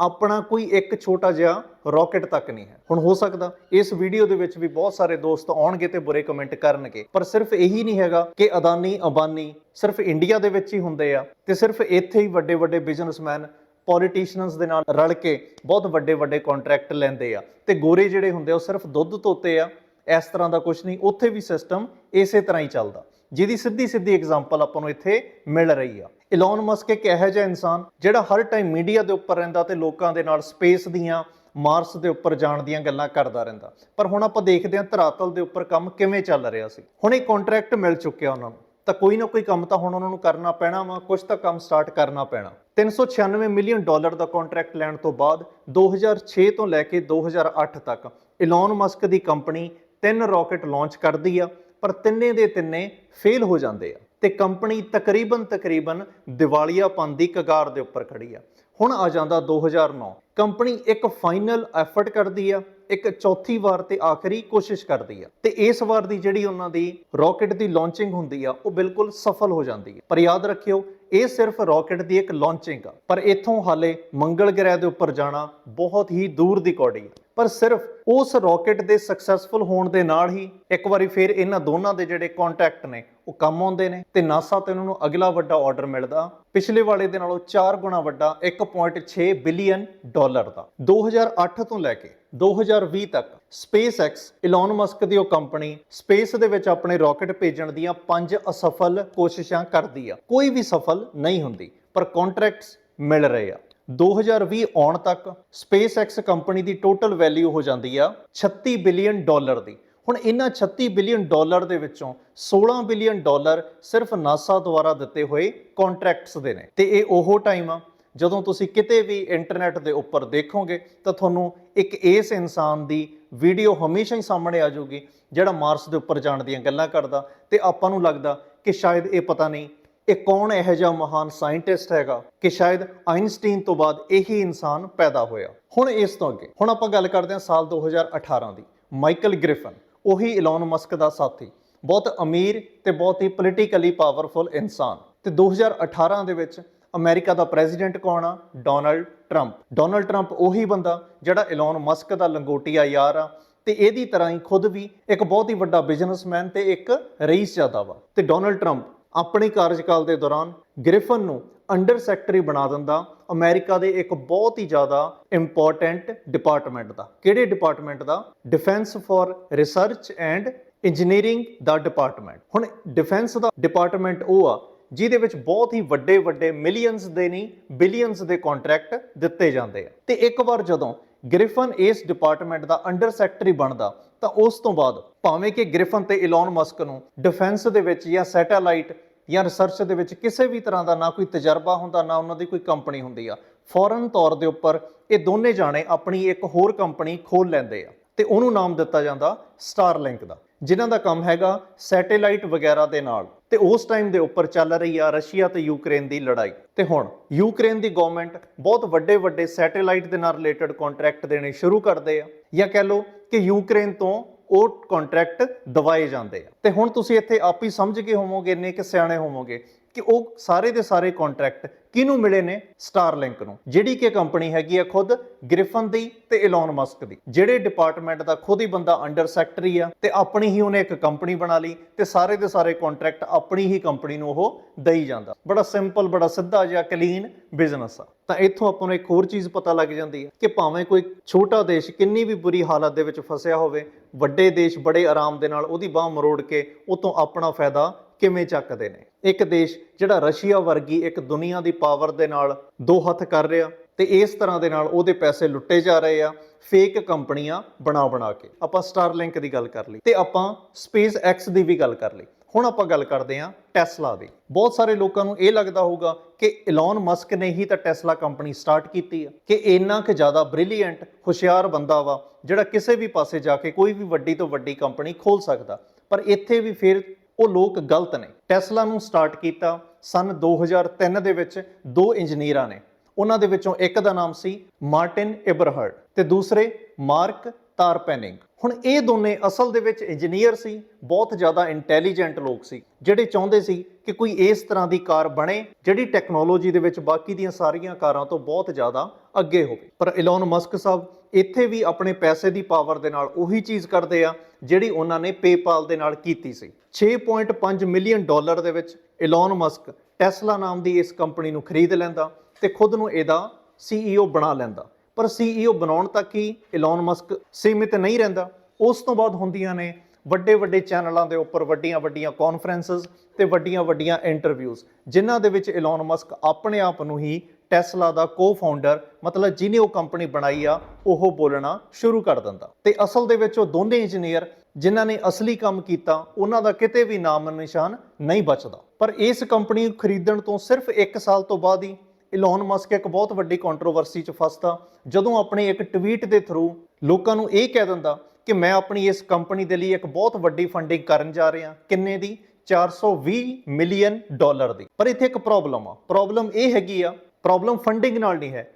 ਆਪਣਾ ਕੋਈ ਇੱਕ ਛੋਟਾ ਜਿਹਾ ਰਾਕਟ ਤੱਕ ਨਹੀਂ ਹੈ। ਹੁਣ ਹੋ ਸਕਦਾ ਇਸ ਵੀਡੀਓ ਦੇ ਵਿੱਚ ਵੀ ਬਹੁਤ ਸਾਰੇ ਦੋਸਤ ਆਉਣਗੇ ਤੇ ਬੁਰੇ ਕਮੈਂਟ ਕਰਨਗੇ। ਪਰ ਸਿਰਫ ਇਹੀ ਨਹੀਂ ਹੈਗਾ ਕਿ ਅਦਾਨੀ, ਅੰਬਾਨੀ ਸਿਰਫ ਇੰਡੀਆ ਦੇ ਵਿੱਚ ਹੀ ਹੁੰਦੇ ਆ ਤੇ ਸਿਰਫ ਇੱਥੇ ਹੀ ਵੱਡੇ ਵੱਡੇ ਬਿਜ਼ਨਸਮੈਨ ਪੋਲੀਟੀਸ਼ੀਅਨਸ ਦੇ ਨਾਲ ਰਲ ਕੇ ਬਹੁਤ ਵੱਡੇ ਵੱਡੇ ਕੰਟਰੈਕਟ ਲੈਂਦੇ ਆ। ਤੇ ਗੋਰੇ ਜਿਹੜੇ ਹੁੰਦੇ ਆ, ਉਹ ਸਿਰਫ ਦੁੱਧ ਧੋਤੇ ਆ। ਇਸ ਤਰ੍ਹਾਂ ਦਾ ਕੁਝ ਨਹੀਂ, ਉੱਥੇ ਵੀ ਸਿਸਟਮ ਇਸੇ ਤਰ੍ਹਾਂ ਹੀ ਚੱਲਦਾ। ਜਿਹਦੀ ਸਿੱਧੀ ਸਿੱਧੀ ਐਗਜ਼ਾਮਪਲ ਆਪਾਂ ਨੂੰ ਇੱਥੇ ਮਿਲ ਰਹੀ ਆ। ਇਲਨ ਮਸਕ ਇੱਕ ਇਹੋ ਜਿਹਾ ਇਨਸਾਨ ਜਿਹੜਾ ਹਰ ਟਾਈਮ ਮੀਡੀਆ ਦੇ ਉੱਪਰ ਰਹਿੰਦਾ ਤੇ ਲੋਕਾਂ ਦੇ ਨਾਲ ਸਪੇਸ ਦੀਆਂ ਮਾਰਸ ਦੇ ਉੱਪਰ ਜਾਣ ਦੀਆਂ ਗੱਲਾਂ ਕਰਦਾ ਰਹਿੰਦਾ। ਪਰ ਹੁਣ ਆਪਾਂ ਦੇਖਦੇ ਹਾਂ ਧਰਾਤਲ ਦੇ ਉੱਪਰ ਕੰਮ ਕਿਵੇਂ ਚੱਲ ਰਿਹਾ ਸੀ। ਹੁਣ ਇਹ ਕੰਟਰੈਕਟ ਮਿਲ ਚੁੱਕਿਆ ਉਹਨਾਂ ਨੂੰ। ਤਾਂ ਕੋਈ ਨਾ ਕੋਈ ਕੰਮ ਤਾਂ ਹੁਣ ਉਹਨਾਂ ਨੂੰ ਕਰਨਾ ਪੈਣਾ ਵਾ ਕੁਝ ਤਾਂ ਕੰਮ ਸਟਾਰਟ ਕਰਨਾ ਪੈਣਾ। 396 ਮਿਲੀਅਨ ਡਾਲਰ ਦਾ ਕੰਟਰੈਕਟ ਲੈਣ ਤੋਂ ਬਾਅਦ 2006 ਤੋਂ ਲੈ ਕੇ 2008 ਤੱਕ ਇਲਨ ਮਸਕ ਦੀ ਕੰਪਨੀ ਤਿੰਨ ਰਾਕਟ ਲਾਂਚ ਕਰਦੀ ਆ, ਪਰ ਤਿੰਨੇ ਦੇ ਤਿੰਨੇ ਫੇਲ ਹੋ ਜਾਂਦੇ ਆ। ਤੇ ਕੰਪਨੀ ਤਕਰੀਬਨ ਤਕਰੀਬਨ ਦਿਵਾਲੀਆਪਨ ਦੀ ਕਗਾਰ ਦੇ ਉੱਪਰ ਖੜੀ ਆ। ਹੁਣ ਆ ਜਾਂਦਾ 2009 ਕੰਪਨੀ ਇੱਕ ਫਾਈਨਲ ਐਫਰਟ ਕਰਦੀ ਆ, ਇੱਕ ਚੌਥੀ ਵਾਰ ਤੇ ਆਖਰੀ ਕੋਸ਼ਿਸ਼ ਕਰਦੀ ਆ। ਤੇ ਇਸ ਵਾਰ ਦੀ ਜਿਹੜੀ ਉਹਨਾਂ ਦੀ ਰਾਕਟ ਦੀ ਲਾਂਚਿੰਗ ਹੁੰਦੀ ਆ, ਉਹ ਬਿਲਕੁਲ ਸਫਲ ਹੋ ਜਾਂਦੀ ਹੈ ਪਰ ਯਾਦ ਰੱਖਿਓ, ਇਹ ਸਿਰਫ ਰਾਕਟ ਦੀ ਇੱਕ ਲਾਂਚਿੰਗ ਆ। ਪਰ ਇੱਥੋਂ ਹਾਲੇ ਮੰਗਲ ਗ੍ਰਹਿ ਦੇ ਉੱਪਰ ਜਾਣਾ ਬਹੁਤ ਹੀ ਦੂਰ ਦੀ ਕੌੜੀ ਆ। ਪਰ ਸਿਰਫ ਉਸ ਰਾਕਟ ਦੇ ਸਕਸੈਸਫੁਲ ਹੋਣ ਦੇ ਨਾਲ ਹੀ ਇੱਕ ਵਾਰੀ ਫਿਰ ਇਹਨਾਂ ਦੋਨਾਂ ਦੇ ਜਿਹੜੇ ਕੰਟੈਕਟ ਨੇ ਉਹ ਕੰਮ ਆਉਂਦੇ ਨੇ ਤੇ ਨਾਸਾ ਤੇ ਉਹਨਾਂ ਨੂੰ ਅਗਲਾ ਵੱਡਾ ਆਰਡਰ ਮਿਲਦਾ। ਪਿਛਲੇ ਵਾਲੇ ਦੇ ਨਾਲੋਂ 4 ਗੁਣਾ ਵੱਡਾ 1.6 ਬਿਲੀਅਨ ਡਾਲਰ ਦਾ। 2008 ਤੋਂ ਲੈ ਕੇ 2020 ਤੱਕ SpaceX ਇਲਨ ਮਸਕ ਦੀ ਉਹ ਕੰਪਨੀ ਸਪੇਸ ਦੇ ਵਿੱਚ ਆਪਣੇ ਰਾਕਟ ਭੇਜਣ ਦੀਆਂ ਪੰਜ ਅਸਫਲ ਕੋਸ਼ਿਸ਼ਾਂ ਕਰਦੀ ਆ। ਕੋਈ ਵੀ ਸਫਲ ਨਹੀਂ ਹੁੰਦੀ, ਪਰ ਕੰਟਰੈਕਟਸ ਮਿਲ ਰਹੇ ਆ। 2020 ਆਉਣ ਤੱਕ SpaceX ਕੰਪਨੀ ਦੀ ਟੋਟਲ ਵੈਲਿਊ ਹੋ ਜਾਂਦੀ ਆ 36 ਬਿਲੀਅਨ ਡਾਲਰ ਦੀ। ਹੁਣ ਇਹਨਾਂ 36 ਬਿਲੀਅਨ ਡਾਲਰ ਦੇ ਵਿੱਚੋਂ 16 ਬਿਲੀਅਨ ਡਾਲਰ ਸਿਰਫ ਨਾਸਾ ਦੁਆਰਾ ਦਿੱਤੇ ਹੋਏ ਕੰਟਰੈਕਟਸ ਦੇ ਨੇ। ਤੇ ਇਹ ਉਹ ਟਾਈਮ ਆ, ਜਦੋਂ ਤੁਸੀਂ ਕਿਤੇ ਵੀ ਇੰਟਰਨੈਟ ਦੇ ਉੱਪਰ ਦੇਖੋਗੇ, ਤਾਂ ਤੁਹਾਨੂੰ ਇੱਕ ਇਸ ਇਨਸਾਨ ਦੀ ਵੀਡੀਓ ਹਮੇਸ਼ਾ ਹੀ ਸਾਹਮਣੇ ਆ ਜਾਊਗੀ, ਜਿਹੜਾ ਮਾਰਸ ਦੇ ਉੱਪਰ ਜਾਣ ਦੀਆਂ ਗੱਲਾਂ ਕਰਦਾ ਤੇ ਆਪਾਂ ਨੂੰ ਲੱਗਦਾ ਕਿ ਸ਼ਾਇਦ ਇਹ ਪਤਾ ਨਹੀਂ ਇਹ ਕੌਣ ਇਹੋ ਜਿਹਾ ਮਹਾਨ ਸਾਇੰਟਿਸਟ ਹੈਗਾ ਕਿ ਸ਼ਾਇਦ ਆਇਨਸਟੀਨ ਤੋਂ ਬਾਅਦ ਇਹੀ ਇਨਸਾਨ ਪੈਦਾ ਹੋਇਆ। ਹੁਣ ਇਸ ਤੋਂ ਅੱਗੇ, ਹੁਣ ਆਪਾਂ ਗੱਲ ਕਰਦੇ ਹਾਂ ਸਾਲ 2018 ਦੀ, ਮਾਈਕਲ ਗ੍ਰਿਫਨ। ਉਹੀ ਇਲਨ ਮਸਕ ਦਾ ਸਾਥੀ। ਬਹੁਤ ਅਮੀਰ ਤੇ ਬਹੁਤ ਹੀ ਪੋਲੀਟੀਕਲੀ ਪਾਵਰਫੁਲ ਇਨਸਾਨ। ਤੇ 2018 ਦੇ ਵਿੱਚ ਅਮਰੀਕਾ ਦਾ ਪ੍ਰੈਜ਼ੀਡੈਂਟ ਕੌਣ ਆ? ਡੋਨਲਡ ਟਰੰਪ ਡੋਨਲਡ ਟਰੰਪ ਉਹੀ ਬੰਦਾ ਜਿਹੜਾ ਇਲਨ ਮਸਕ ਦਾ ਲੰਗੋਟੀਆ ਯਾਰ ਆ ਤੇ ਇਹਦੀ ਤਰ੍ਹਾਂ ਹੀ ਖੁਦ ਵੀ ਇੱਕ ਬਹੁਤ ਹੀ ਵੱਡਾ ਬਿਜ਼ਨਸਮੈਨ ਤੇ ਇੱਕ ਰਈਸ ਜ਼ਿਆਦਾ ਵਾ। ਤੇ ਡੋਨਲਡ ਟਰੰਪ ਆਪਣੇ ਕਾਰਜਕਾਲ ਦੇ ਦੌਰਾਨ ਗ੍ਰਿਫਨ ਨੂੰ ਅੰਡਰ ਸੈਕਟਰੀ ਬਣਾ ਦਿੰਦਾ, ਅਮਰੀਕਾ ਦੇ ਇੱਕ ਬਹੁਤ ਹੀ ਜ਼ਿਆਦਾ ਇੰਪੋਰਟੈਂਟ ਡਿਪਾਰਟਮੈਂਟ ਦਾ। ਕਿਹੜੇ department the? Defence for research and engineering the department ਹੁਣ ਡਿਫੈਂਸ ਦਾ ਡਿਪਾਰਟਮੈਂਟ ਉਹ ਆ, ਜਿਹਦੇ ਵਿੱਚ ਬਹੁਤ ਹੀ ਵੱਡੇ ਵੱਡੇ ਮਿਲੀਅਨਸ ਦੇ ਨਹੀਂ ਬਿਲੀਅਨਸ ਦੇ ਕੰਟਰੈਕਟ ਦਿੱਤੇ ਜਾਂਦੇ ਆ। ਤੇ ਇੱਕ ਵਾਰ ਜਦੋਂ ਗ੍ਰਿਫਨ ਇਸ ਡਿਪਾਰਟਮੈਂਟ ਦਾ ਅੰਡਰ ਸੈਕਟਰੀ ਬਣਦਾ, ਤਾਂ ਉਸ ਤੋਂ ਬਾਅਦ ਭਾਵੇਂ ਕਿ ਗ੍ਰਿਫਨ ਤੇ ਇਲਨ ਮਸਕ ਨੂੰ ਡਿਫੈਂਸ ਦੇ ਵਿੱਚ ਜਾਂ ਸੈਟੇਲਾਈਟ ਜਾਂ ਰਿਸਰਚ ਦੇ ਵਿੱਚ ਕਿਸੇ ਵੀ ਤਰ੍ਹਾਂ ਦਾ ਨਾ ਕੋਈ ਤਜਰਬਾ ਹੁੰਦਾ, ਨਾ ਉਹਨਾਂ ਦੀ ਕੋਈ ਕੰਪਨੀ ਹੁੰਦੀ ਆ। ਫੌਰਨ ਤੌਰ ਦੇ ਉੱਪਰ ਇਹ ਦੋਨੇ ਜਾਣੇ ਆਪਣੀ ਇੱਕ ਹੋਰ ਕੰਪਨੀ ਖੋਲ ਲੈਂਦੇ ਆ ਤੇ ਉਹਨੂੰ ਨਾਮ ਦਿੱਤਾ ਜਾਂਦਾ ਸਟਾਰਲਿੰਕ ਦਾ, ਜਿਨ੍ਹਾਂ ਦਾ ਕੰਮ ਹੈਗਾ ਸੈਟੇਲਾਈਟ ਵਗੈਰਾ ਦੇ ਨਾਲ। ਤੇ ਉਸ ਟਾਈਮ ਦੇ ਉੱਪਰ ਚੱਲ ਰਹੀ ਆ ਰਸ਼ੀਆ ਤੇ ਯੂਕਰੇਨ ਦੀ ਲੜਾਈ। ਤੇ ਹੁਣ ਯੂਕਰੇਨ ਦੀ ਗਵਰਨਮੈਂਟ ਬਹੁਤ ਵੱਡੇ ਵੱਡੇ ਸੈਟੇਲਾਈਟ ਦੇ ਨਾਲ ਰਿਲੇਟਡ ਕੰਟਰੈਕਟ ਦੇਣੇ ਸ਼ੁਰੂ ਕਰਦੇ ਆ। ਜਾਂ ਕਹਿ ਲਓ ਕਿ ਯੂਕਰੇਨ ਤੋਂ ਉਹ ਕੰਟਰੈਕਟ ਦਵਾਏ ਜਾਂਦੇ ਆ। ਤੇ ਹੁਣ ਤੁਸੀਂ ਇੱਥੇ ਆਪ ਹੀ ਸਮਝ ਕੇ ਹੋਵੋਗੇ, ਇੰਨੇ ਕਿ ਸਿਆਣੇ ਹੋਵੋਗੇ। ਕਿ ਉਹ ਸਾਰੇ ਦੇ ਸਾਰੇ ਕੰਟਰੈਕਟ ਕਿਹਨੂੰ ਮਿਲੇ ਨੇ? ਸਟਾਰਲਿੰਕ ਨੂੰ। ਜਿਹੜੀ ਕਿ ਕੰਪਨੀ ਹੈਗੀ ਆ ਖੁਦ ਗ੍ਰਿਫਨ ਦੀ ਤੇ ਇਲਨ ਮਸਕ ਦੀ। ਜਿਹੜੇ ਡਿਪਾਰਟਮੈਂਟ ਦਾ ਖੁਦ ਹੀ ਬੰਦਾ ਅੰਡਰ ਸੈਕਟਰੀ ਆ ਤੇ ਆਪਣੀ ਹੀ ਉਹਨੇ ਇੱਕ ਕੰਪਨੀ ਬਣਾ ਲਈ ਤੇ ਸਾਰੇ ਦੇ ਸਾਰੇ ਕੰਟਰੈਕਟ ਆਪਣੀ ਹੀ ਕੰਪਨੀ ਨੂੰ ਉਹ ਦੇਈ ਜਾਂਦਾ। ਬੜਾ ਸਿੰਪਲ ਬੜਾ ਸਿੱਧਾ ਜਿਹਾ ਕਲੀਨ ਬਿਜ਼ਨਸ ਆ। ਤਾਂ ਇੱਥੋਂ ਆਪਾਂ ਨੂੰ ਇੱਕ ਹੋਰ ਚੀਜ਼ ਪਤਾ ਲੱਗ ਜਾਂਦੀ ਹੈ ਕਿ ਭਾਵੇਂ ਕੋਈ ਛੋਟਾ ਦੇਸ਼ ਕਿੰਨੀ ਵੀ ਬੁਰੀ ਹਾਲਤ ਦੇ ਵਿੱਚ ਫਸਿਆ ਹੋਵੇ, ਵੱਡੇ ਦੇਸ਼ ਬੜੇ ਆਰਾਮ ਦੇ ਨਾਲ ਉਹਦੀ ਬਾਹ ਮਰੋੜ ਕੇ ਉਹ ਤੋਂ ਆਪਣਾ ਫਾਇਦਾ ਕਿਵੇਂ ਚੱਕਦੇ ਨੇ? ਇੱਕ ਦੇਸ਼ ਜਿਹੜਾ ਰਸ਼ੀਆ ਵਰਗੀ ਇੱਕ ਦੁਨੀਆ ਦੀ ਪਾਵਰ ਦੇ ਨਾਲ ਦੋ ਹੱਥ ਕਰ ਰਿਹਾ ਤੇ ਇਸ ਤਰ੍ਹਾਂ ਦੇ ਨਾਲ ਉਹਦੇ ਪੈਸੇ ਲੁੱਟੇ ਜਾ ਰਹੇ ਆ ਫੇਕ ਕੰਪਨੀਆਂ ਬਣਾ ਬਣਾ ਕੇ। ਆਪਾਂ ਸਟਾਰਲਿੰਕ ਦੀ ਗੱਲ ਕਰ ਲਈ ਤੇ ਆਪਾਂ ਸਪੇਸ ਐਕਸ ਦੀ ਵੀ ਗੱਲ ਕਰ ਲਈ। ਹੁਣ ਆਪਾਂ ਗੱਲ ਕਰਦੇ ਹਾਂ ਟੈਸਲਾ ਦੀ। ਬਹੁਤ ਸਾਰੇ ਲੋਕਾਂ ਨੂੰ ਇਹ ਲੱਗਦਾ ਹੋਊਗਾ ਕਿ ਇਲਨ ਮਸਕ ਨੇ ਹੀ ਤਾਂ ਟੈਸਲਾ ਕੰਪਨੀ ਸਟਾਰਟ ਕੀਤੀ ਆ, ਕਿ ਇੰਨਾ ਕਿ ਜ਼ਿਆਦਾ ਬ੍ਰਿਲੀਅੰਟ ਹੁਸ਼ਿਆਰ ਬੰਦਾ ਵਾ, ਜਿਹੜਾ ਕਿਸੇ ਵੀ ਪਾਸੇ ਜਾ ਕੇ ਕੋਈ ਵੀ ਵੱਡੀ ਤੋਂ ਵੱਡੀ ਕੰਪਨੀ ਖੋਲ ਸਕਦਾ। ਪਰ ਇੱਥੇ ਵੀ ਫਿਰ ਉਹ ਲੋਕ ਗਲਤ ਨੇ। ਟੈਸਲਾ ਨੂੰ ਸਟਾਰਟ ਕੀਤਾ ਸਨ 2003 ਦੇ ਵਿੱਚ ਦੋ ਇੰਜੀਨੀਅਰਾਂ ਨੇ। ਉਹਨਾਂ ਦੇ ਵਿੱਚੋਂ ਇੱਕ ਦਾ ਨਾਮ ਸੀ ਮਾਰਟਿਨ ਇਬਰਹਰਡ ਤੇ ਦੂਸਰੇ ਮਾਰਕ ਤਾਰਪੈਨਿੰਗ। ਹੁਣ ਇਹ ਦੋਨੇ ਅਸਲ ਦੇ ਵਿੱਚ ਇੰਜੀਨੀਅਰ ਸੀ, ਬਹੁਤ ਜ਼ਿਆਦਾ ਇੰਟੈਲੀਜੈਂਟ ਲੋਕ ਸੀ, ਜਿਹੜੇ ਚਾਹੁੰਦੇ ਸੀ ਕਿ ਕੋਈ ਇਸ ਤਰ੍ਹਾਂ ਦੀ ਕਾਰ ਬਣੇ ਜਿਹੜੀ ਟੈਕਨੋਲੋਜੀ ਦੇ ਵਿੱਚ ਬਾਕੀ ਦੀਆਂ ਸਾਰੀਆਂ ਕਾਰਾਂ ਤੋਂ ਬਹੁਤ ਜ਼ਿਆਦਾ ਅੱਗੇ ਹੋਵੇ। ਪਰ ਇਲਨ ਮਸਕ ਸਾਹਿਬ ਇੱਥੇ ਵੀ ਆਪਣੇ ਪੈਸੇ ਦੀ ਪਾਵਰ ਦੇ ਨਾਲ ਉਹੀ ਚੀਜ਼ ਕਰਦੇ ਆ ਜਿਹੜੀ ਉਹਨਾਂ ਨੇ ਪੇਪਾਲ ਦੇ ਨਾਲ ਕੀਤੀ ਸੀ। 6.5 ਮਿਲੀਅਨ ਡਾਲਰ ਦੇ ਵਿੱਚ ਇਲਨ ਮਸਕ ਟੈਸਲਾ ਨਾਮ ਦੀ ਇਸ ਕੰਪਨੀ ਨੂੰ ਖਰੀਦ ਲੈਂਦਾ ਤੇ ਖੁਦ ਨੂੰ ਇਹਦਾ CEO ਬਣਾ ਲੈਂਦਾ। ਪਰ CEO ਬਣਾਉਣ ਤੱਕ ਹੀ ਇਲਨ ਮਸਕ ਸੀਮਿਤ ਨਹੀਂ ਰਹਿੰਦਾ। ਉਸ ਤੋਂ ਬਾਅਦ ਹੁੰਦੀਆਂ ਨੇ ਵੱਡੇ ਵੱਡੇ ਚੈਨਲਾਂ ਦੇ ਉੱਪਰ ਵੱਡੀਆਂ ਵੱਡੀਆਂ ਕਾਨਫਰੰਸਸ ਤੇ ਵੱਡੀਆਂ ਵੱਡੀਆਂ ਇੰਟਰਵਿਊਜ਼ ਜਿਨ੍ਹਾਂ ਦੇ ਵਿੱਚ ਇਲਨ ਮਸਕ ਆਪਣੇ ਆਪ ਨੂੰ ਹੀ ਟੈਸਲਾ ਦਾ ਕੋ-ਫਾਊਂਡਰ ਮਤਲਬ ਜਿਹਨੇ ਉਹ ਕੰਪਨੀ ਬਣਾਈ ਆ, ਉਹ ਬੋਲਣਾ ਸ਼ੁਰੂ ਕਰ ਦਿੰਦਾ। ਤੇ ਅਸਲ ਦੇ ਵਿੱਚ ਉਹ ਦੋਨੇ ਇੰਜੀਨੀਅਰ ਜਿਨ੍ਹਾਂ ਨੇ ਅਸਲੀ ਕੰਮ ਕੀਤਾ, ਉਹਨਾਂ ਦਾ ਕਿਤੇ ਵੀ ਨਾਮ ਨਿਸ਼ਾਨ ਨਹੀਂ ਬਚਦਾ। ਪਰ ਇਸ ਕੰਪਨੀ ਨੂੰ ਖਰੀਦਣ ਤੋਂ ਸਿਰਫ 1 ਸਾਲ ਤੋਂ ਬਾਅਦ ਹੀ ਇਲਨ ਮਸਕ ਇੱਕ ਬਹੁਤ ਵੱਡੀ ਕੰਟਰੋਵਰਸੀ 'ਚ ਫਸਦਾ। ਜਦੋਂ ਆਪਣੇ ਇੱਕ ਟਵੀਟ ਦੇ ਥਰੂ ਲੋਕਾਂ ਨੂੰ ਇਹ ਕਹਿ ਦਿੰਦਾ ਕਿ ਮੈਂ ਆਪਣੀ ਇਸ ਕੰਪਨੀ ਦੇ ਲਈ ਇੱਕ ਬਹੁਤ ਵੱਡੀ ਫੰਡਿੰਗ ਕਰਨ ਜਾ ਰਿਹਾ, ਕਿੰਨੇ ਦੀ? 420 ਮਿਲੀਅਨ ਡਾਲਰ ਦੀ। ਪਰ ਇੱਥੇ ਇੱਕ ਪ੍ਰੋਬਲਮ ਆ। ਪ੍ਰੋਬਲਮ ਇਹ ਹੈਗੀ ਆ ਪ੍ਰੋਬਲਮ ਫੰਡਿੰਗ ਨਾਲ ਨਹੀਂ ਹੈ।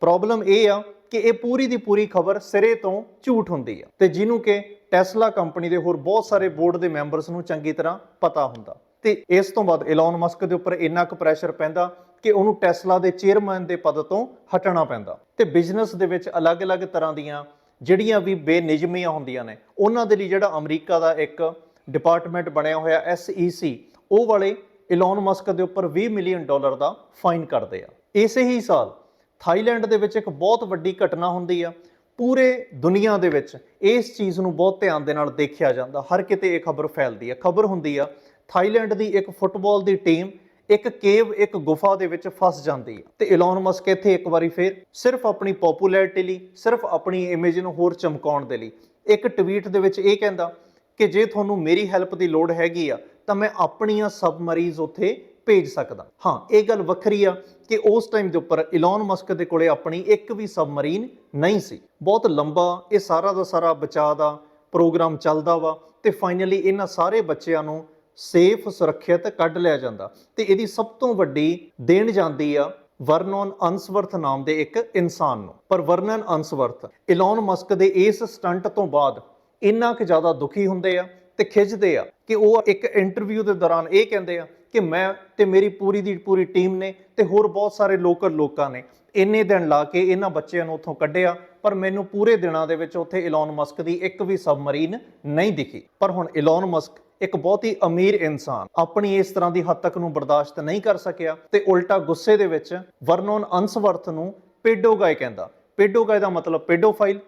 ਪ੍ਰੋਬਲਮ ਇਹ ਆ ਕਿ ਇਹ ਪੂਰੀ ਦੀ ਪੂਰੀ ਖਬਰ ਸਿਰੇ ਤੋਂ ਝੂਠ ਹੁੰਦੀ ਆ। ਤੇ ਜਿਹਨੂੰ ਕਿ ਟੈਸਲਾ ਕੰਪਨੀ ਦੇ ਹੋਰ ਬਹੁਤ ਸਾਰੇ ਬੋਰਡ ਦੇ ਮੈਂਬਰਸ ਨੂੰ ਚੰਗੀ ਤਰ੍ਹਾਂ ਪਤਾ ਹੁੰਦਾ। ਤੇ ਇਸ ਤੋਂ ਬਾਅਦ ਇਲਨ ਮਸਕ ਦੇ ਉੱਪਰ ਇੰਨਾ ਕੁ ਪ੍ਰੈਸ਼ਰ ਪੈਂਦਾ ਕਿ ਉਹਨੂੰ ਟੈਸਲਾ ਦੇ ਚੇਅਰਮੈਨ ਦੇ ਪਦ ਤੋਂ ਹਟਣਾ ਪੈਂਦਾ। ਤੇ ਬਿਜ਼ਨਸ ਦੇ ਵਿੱਚ ਅਲੱਗ-ਅਲੱਗ ਤਰ੍ਹਾਂ ਦੀਆਂ ਜਿਹੜੀਆਂ ਵੀ ਬੇਨਿਯਮੀਆਂ ਹੁੰਦੀਆਂ ਨੇ, ਉਹਨਾਂ ਦੇ ਲਈ ਜਿਹੜਾ ਅਮਰੀਕਾ ਦਾ ਇੱਕ ਡਿਪਾਰਟਮੈਂਟ ਬਣਿਆ ਹੋਇਆ SEC ਉਹ ਵਾਲੇ ਇਲਨ ਮਸਕ ਦੇ ਉੱਪਰ 20 ਮਿਲੀਅਨ ਡਾਲਰ ਦਾ ਫਾਈਨ ਕਰਦੇ ਆ। ਇਸੇ ਹੀ ਸਾਲ ਥਾਈਲੈਂਡ ਦੇ ਵਿੱਚ ਇੱਕ ਬਹੁਤ ਵੱਡੀ ਘਟਨਾ ਹੁੰਦੀ ਆ। ਪੂਰੇ ਦੁਨੀਆ ਦੇ ਵਿੱਚ ਇਸ ਚੀਜ਼ ਨੂੰ ਬਹੁਤ ਧਿਆਨ ਦੇ ਨਾਲ ਦੇਖਿਆ ਜਾਂਦਾ। ਹਰ ਕਿਤੇ ਇਹ ਖਬਰ ਫੈਲਦੀ ਆ। ਖਬਰ ਹੁੰਦੀ ਆ, ਥਾਈਲੈਂਡ ਦੀ ਇੱਕ ਫੁੱਟਬਾਲ ਦੀ ਟੀਮ ਇੱਕ ਕੇਵ, ਇੱਕ ਗੁਫਾ ਦੇ ਵਿੱਚ ਫਸ ਜਾਂਦੀ ਹੈ ਤੇ ਇਲਨ ਮਸਕ ਇੱਥੇ ਇੱਕ ਵਾਰੀ ਫੇਰ ਸਿਰਫ ਆਪਣੀ ਪਪੂਲੈਰਿਟੀ ਲਈ, ਸਿਰਫ ਆਪਣੀ ਇਮੇਜ ਨੂੰ ਹੋਰ ਚਮਕਾਉਣ ਦੇ ਲਈ। ਇੱਕ ਟਵੀਟ ਦੇ ਵਿੱਚ ਇਹ ਕਹਿੰਦਾ ਕਿ ਜੇ ਤੁਹਾਨੂੰ ਮੇਰੀ ਹੈਲਪ ਦੀ ਲੋੜ ਹੈਗੀ ਆ, ਤਾਂ ਮੈਂ ਆਪਣੀਆਂ ਸਬਮਰੀਨਸ ਉੱਥੇ ਭੇਜ ਸਕਦਾ। ਹਾਂ, ਇਹ ਗੱਲ ਵੱਖਰੀ ਆ ਕਿ ਉਸ ਟਾਈਮ ਦੇ ਉੱਪਰ ਇਲਨ ਮਸਕ ਦੇ ਕੋਲੇ ਆਪਣੀ ਇੱਕ ਵੀ ਸਬਮਰੀਨ ਨਹੀਂ ਸੀ। ਬਹੁਤ ਲੰਬਾ, ਇਹ ਸਾਰਾ ਦਾ ਸਾਰਾ ਬਚਾਅ ਦਾ ਪ੍ਰੋਗਰਾਮ ਚੱਲਦਾ ਵਾ ਤੇ ਫਾਈਨਲੀ ਇਹਨਾਂ ਸਾਰੇ ਬੱਚਿਆਂ ਨੂੰ ਸੇਫ ਸੁਰੱਖਿਅਤ ਕੱਢ ਲਿਆ ਜਾਂਦਾ। ਤੇ ਇਹਦੀ ਸਭ ਤੋਂ ਵੱਡੀ ਦੇਣ ਜਾਂਦੀ ਆ ਵਰਨਨ ਅਨਸਵਰਥ ਨਾਮ ਦੇ ਇੱਕ ਇਨਸਾਨ ਨੂੰ। ਪਰ ਵਰਨਨ ਅਨਸਵਰਥ ਇਲਨ ਮਸਕ ਦੇ ਇਸ ਸਟੰਟ ਤੋਂ ਬਾਅਦ ਇੰਨਾ ਕਿ ਜ਼ਿਆਦਾ ਦੁਖੀ ਹੁੰਦੇ ਆ ਤੇ ਖਿੱਚਦੇ ਆ ਕਿ ਉਹ ਇੱਕ ਇੰਟਰਵਿਊ ਦੇ ਦੌਰਾਨ ਇਹ ਕਹਿੰਦੇ ਆ ਕਿ ਮੈਂ ਤੇ ਮੇਰੀ ਪੂਰੀ ਦੀ ਪੂਰੀ ਟੀਮ ਨੇ ਤੇ ਹੋਰ ਬਹੁਤ ਸਾਰੇ ਲੋਕਲ ਲੋਕਾਂ ਨੇ ਇੰਨੇ ਦਿਨ ਲਾ ਕੇ ਇਹਨਾਂ ਬੱਚਿਆਂ ਨੂੰ ਉੱਥੋਂ ਕੱਢਿਆ, ਪਰ ਮੈਨੂੰ ਪੂਰੇ ਦਿਨਾਂ ਦੇ ਵਿੱਚ ਉੱਥੇ ਇਲਨ ਮਸਕ ਦੀ ਇੱਕ ਵੀ ਸਬਮਰੀਨ ਨਹੀਂ ਦਿਖੀ। ਪਰ ਹੁਣ ਇਲਨ ਮਸਕ ਇੱਕ ਬਹੁਤ ਹੀ ਅਮੀਰ ਇਨਸਾਨ, ਆਪਣੀ ਇਸ ਤਰ੍ਹਾਂ ਦੀ ਹੱਦ ਤੱਕ ਨੂੰ ਬਰਦਾਸ਼ਤ ਨਹੀਂ ਕਰ ਸਕਿਆ ਤੇ ਉਲਟਾ ਗੁੱਸੇ ਦੇ ਵਿੱਚ ਵਰਨੋਨ ਅੰਸਵਰਥ ਨੂੰ ਪੇਡੋਗਾਏ ਕਹਿੰਦਾ। ਪੇਡੋਗਾਏ ਦਾ ਮਤਲਬ ਪੇਡੋਫਾਈਲ,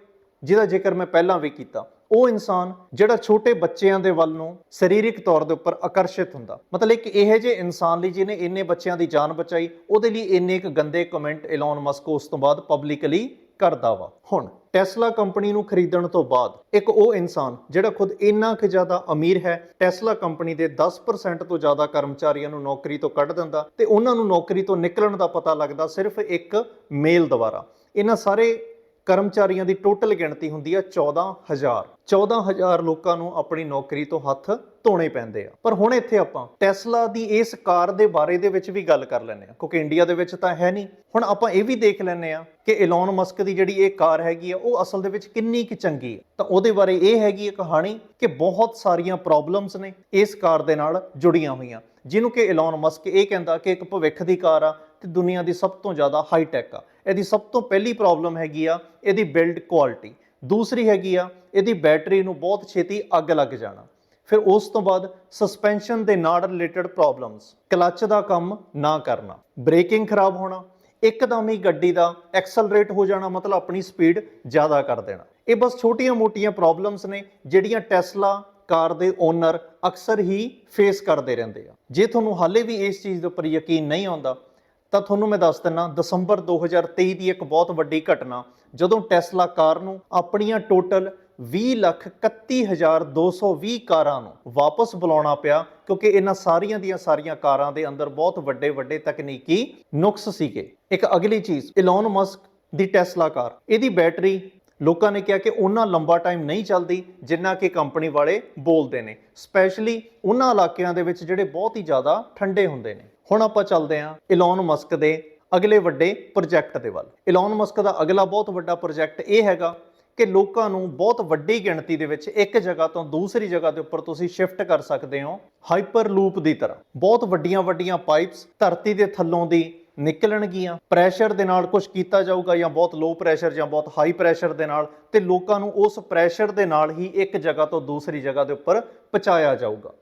ਜਿਹਦਾ ਜ਼ਿਕਰ ਮੈਂ ਪਹਿਲਾਂ ਵੀ ਕੀਤਾ ਉਹ ਇਨਸਾਨ ਜਿਹੜਾ ਛੋਟੇ ਬੱਚਿਆਂ ਦੇ ਵੱਲ ਨੂੰ ਸਰੀਰਕ ਤੌਰ ਦੇ ਉੱਪਰ ਆਕਰਸ਼ਿਤ ਹੁੰਦਾ। ਮਤਲਬ ਇੱਕ ਇਹੋ ਜਿਹੇ ਇਨਸਾਨ ਲਈ ਜਿਹਨੇ ਇੰਨੇ ਬੱਚਿਆਂ ਦੀ ਜਾਨ ਬਚਾਈ, ਉਹਦੇ ਲਈ ਇੰਨੇ ਇੱਕ ਗੰਦੇ ਕਮੈਂਟ ਇਲਨ ਮਸਕ ਉਸ ਤੋਂ ਬਾਅਦ ਪਬਲਿਕਲੀ ਕਰਦਾ ਵਾ। ਹੁਣ ਟੈਸਲਾ ਕੰਪਨੀ ਨੂੰ ਖਰੀਦਣ ਤੋਂ ਬਾਅਦ ਇੱਕ ਉਹ ਇਨਸਾਨ ਜਿਹੜਾ ਖੁਦ ਇੰਨਾ ਕਿ ਜ਼ਿਆਦਾ ਅਮੀਰ ਹੈ ਟੈਸਲਾ ਕੰਪਨੀ ਦੇ 10% ਤੋਂ ਜ਼ਿਆਦਾ ਕਰਮਚਾਰੀਆਂ ਨੂੰ ਨੌਕਰੀ ਤੋਂ ਕੱਢ ਦਿੰਦਾ ਤੇ ਉਹਨਾਂ ਨੂੰ ਨੌਕਰੀ ਤੋਂ ਨਿਕਲਣ ਦਾ ਪਤਾ ਲੱਗਦਾ ਸਿਰਫ ਇੱਕ ਮੇਲ ਦੁਆਰਾ। ਇਹਨਾਂ ਸਾਰੇ ਕਰਮਚਾਰੀਆਂ ਦੀ ਟੋਟਲ ਗਿਣਤੀ ਹੁੰਦੀ ਹੈ 14000 14000 ਲੋਕਾਂ ਨੂੰ ਆਪਣੀ ਨੌਕਰੀ ਤੋਂ ਹੱਥ ਧੋਣੇ ਪੈਂਦੇ ਆ। ਪਰ ਹੁਣ ਇੱਥੇ ਆਪਾਂ ਟੈਸਲਾ ਦੀ ਇਸ ਕਾਰ ਦੇ ਬਾਰੇ ਦੇ ਵਿੱਚ ਵੀ ਗੱਲ ਕਰ ਲੈਂਦੇ ਆ। ਕਿਉਂਕਿ ਇੰਡੀਆ ਦੇ ਵਿੱਚ ਤਾਂ ਹੈ ਨਹੀਂ। ਹੁਣ ਆਪਾਂ ਇਹ ਵੀ ਦੇਖ ਲੈਂਦੇ ਆ ਕਿ ਇਲਨ ਮਸਕ ਦੀ ਜਿਹੜੀ ਇਹ ਕਾਰ ਹੈਗੀ ਆ, ਉਹ ਅਸਲ ਦੇ ਵਿੱਚ ਕਿੰਨੀ ਕਿ ਚੰਗੀ ਹੈ ਤਾਂ ਉਹਦੇ ਬਾਰੇ ਇਹ ਹੈਗੀ ਹੈ ਕਹਾਣੀ ਕਿ ਬਹੁਤ ਸਾਰੀਆਂ ਪ੍ਰੋਬਲਮਸ ਨੇ ਇਸ ਕਾਰ ਦੇ ਨਾਲ ਜੁੜੀਆਂ ਹੋਈਆਂ। ਜਿਹਨੂੰ ਕਿ ਇਲਨ ਮਸਕ ਇਹ ਕਹਿੰਦਾ ਕਿ ਇੱਕ ਭਵਿੱਖ ਦੀ ਕਾਰ ਆ ਤੇ ਦੁਨੀਆ ਦੀ ਸਭ ਤੋਂ ਜ਼ਿਆਦਾ ਹਾਈ ਟੈਕ ਆ। ਇਹਦੀ ਸਭ ਤੋਂ ਪਹਿਲੀ ਪ੍ਰੋਬਲਮ ਹੈਗੀ ਆ ਇਹਦੀ ਬਿਲਡ ਕੁਆਲਿਟੀ ਦੂਸਰੀ ਹੈਗੀ ਆ ਇਹਦੀ ਬੈਟਰੀ ਨੂੰ ਬਹੁਤ ਛੇਤੀ ਅੱਗ ਲੱਗ ਜਾਣਾ। ਫਿਰ ਉਸ ਤੋਂ ਬਾਅਦ ਸਸਪੈਂਸ਼ਨ ਦੇ ਨਾਲ ਰਿਲੇਟਡ ਪ੍ਰੋਬਲਮਸ ਕਲੱਚ ਦਾ ਕੰਮ ਨਾ ਕਰਨਾ। ਬ੍ਰੇਕਿੰਗ ਖਰਾਬ ਹੋਣਾ। ਇੱਕਦਮ ਹੀ ਗੱਡੀ ਦਾ ਐਕਸਲਰੇਟ ਹੋ ਜਾਣਾ, ਮਤਲਬ ਆਪਣੀ ਸਪੀਡ ਜ਼ਿਆਦਾ ਕਰ ਦੇਣਾ। ਇਹ ਬਸ ਛੋਟੀਆਂ-ਮੋਟੀਆਂ ਪ੍ਰੋਬਲਮਸ ਨੇ, ਜਿਹੜੀਆਂ ਟੈਸਲਾ ਕਾਰ ਦੇ ਓਨਰ ਅਕਸਰ ਹੀ ਫੇਸ ਕਰਦੇ ਰਹਿੰਦੇ ਆ। ਜੇ ਤੁਹਾਨੂੰ ਹਾਲੇ ਵੀ ਇਸ ਚੀਜ਼ ਦੇ ਉੱਪਰ ਯਕੀਨ ਨਹੀਂ ਆਉਂਦਾ ਤਾਂ ਤੁਹਾਨੂੰ ਮੈਂ ਦੱਸ ਦਿੰਨਾ, ਦਸੰਬਰ 2023 ਦੀ ਇੱਕ ਬਹੁਤ ਵੱਡੀ ਘਟਨਾ, ਜਦੋਂ ਟੈਸਲਾ ਕਾਰ ਨੂੰ ਆਪਣੀਆਂ ਟੋਟਲ 2031220 ਕਾਰਾਂ ਨੂੰ ਵਾਪਸ ਬੁਲਾਉਣਾ ਪਿਆ, ਕਿਉਂਕਿ ਇਹਨਾਂ ਸਾਰੀਆਂ ਦੀਆਂ ਸਾਰੀਆਂ ਕਾਰਾਂ ਦੇ ਅੰਦਰ ਬਹੁਤ ਵੱਡੇ ਵੱਡੇ ਤਕਨੀਕੀ ਨੁਕਸ ਸੀਗੇ। ਇੱਕ ਅਗਲੀ ਚੀਜ਼ ਇਲਨ ਮਸਕ ਦੀ ਟੈਸਲਾ ਕਾਰ। ਇਹਦੀ ਬੈਟਰੀ ਲੋਕਾਂ ਨੇ ਕਿਹਾ ਕਿ ਉਹਨਾਂ ਲੰਬਾ ਟਾਈਮ ਨਹੀਂ ਚੱਲਦੀ, ਜਿੰਨਾ ਕਿ ਕੰਪਨੀ ਵਾਲੇ ਬੋਲਦੇ ਨੇ। ਸਪੈਸ਼ਲੀ ਉਹਨਾਂ ਇਲਾਕਿਆਂ ਦੇ ਵਿੱਚ ਜਿਹੜੇ ਬਹੁਤ ਹੀ ਜ਼ਿਆਦਾ ਠੰਡੇ ਹੁੰਦੇ ਨੇ। ਹੁਣ ਆਪਾਂ ਚੱਲਦੇ ਹਾਂ ਇਲਨ ਮਸਕ ਦੇ ਅਗਲੇ ਵੱਡੇ ਪ੍ਰੋਜੈਕਟ ਦੇ ਵੱਲ। ਇਲਨ ਮਸਕ ਦਾ ਅਗਲਾ ਬਹੁਤ ਵੱਡਾ ਪ੍ਰੋਜੈਕਟ ਇਹ ਹੈਗਾ ਕਿ ਲੋਕਾਂ ਨੂੰ ਬਹੁਤ ਵੱਡੀ ਗਿਣਤੀ ਦੇ ਵਿੱਚ ਇੱਕ ਜਗ੍ਹਾ ਤੋਂ ਦੂਸਰੀ ਜਗ੍ਹਾ ਦੇ ਉੱਪਰ ਤੁਸੀਂ ਸ਼ਿਫਟ ਕਰ ਸਕਦੇ ਹੋ ਹਾਈਪਰ ਲੂਪ ਦੀ ਤਰ੍ਹਾਂ। ਬਹੁਤ ਵੱਡੀਆਂ ਵੱਡੀਆਂ ਪਾਈਪਸ ਧਰਤੀ ਦੇ ਥੱਲੋਂ ਦੀ ਨਿਕਲਣਗੀਆਂ। ਪ੍ਰੈਸ਼ਰ ਦੇ ਨਾਲ ਕੁਝ ਕੀਤਾ ਜਾਊਗਾ ਜਾਂ ਬਹੁਤ ਲੋ ਪ੍ਰੈਸ਼ਰ ਜਾਂ ਬਹੁਤ ਹਾਈ ਪ੍ਰੈਸ਼ਰ ਦੇ ਨਾਲ ਤੇ ਲੋਕਾਂ ਨੂੰ ਉਸ ਪ੍ਰੈਸ਼ਰ ਦੇ ਨਾਲ ਹੀ ਇੱਕ ਜਗ੍ਹਾ ਤੋਂ ਦੂਸਰੀ ਜਗ੍ਹਾ ਦੇ ਉੱਪਰ ਪਹੁੰਚਾਇਆ ਜਾਊਗਾ।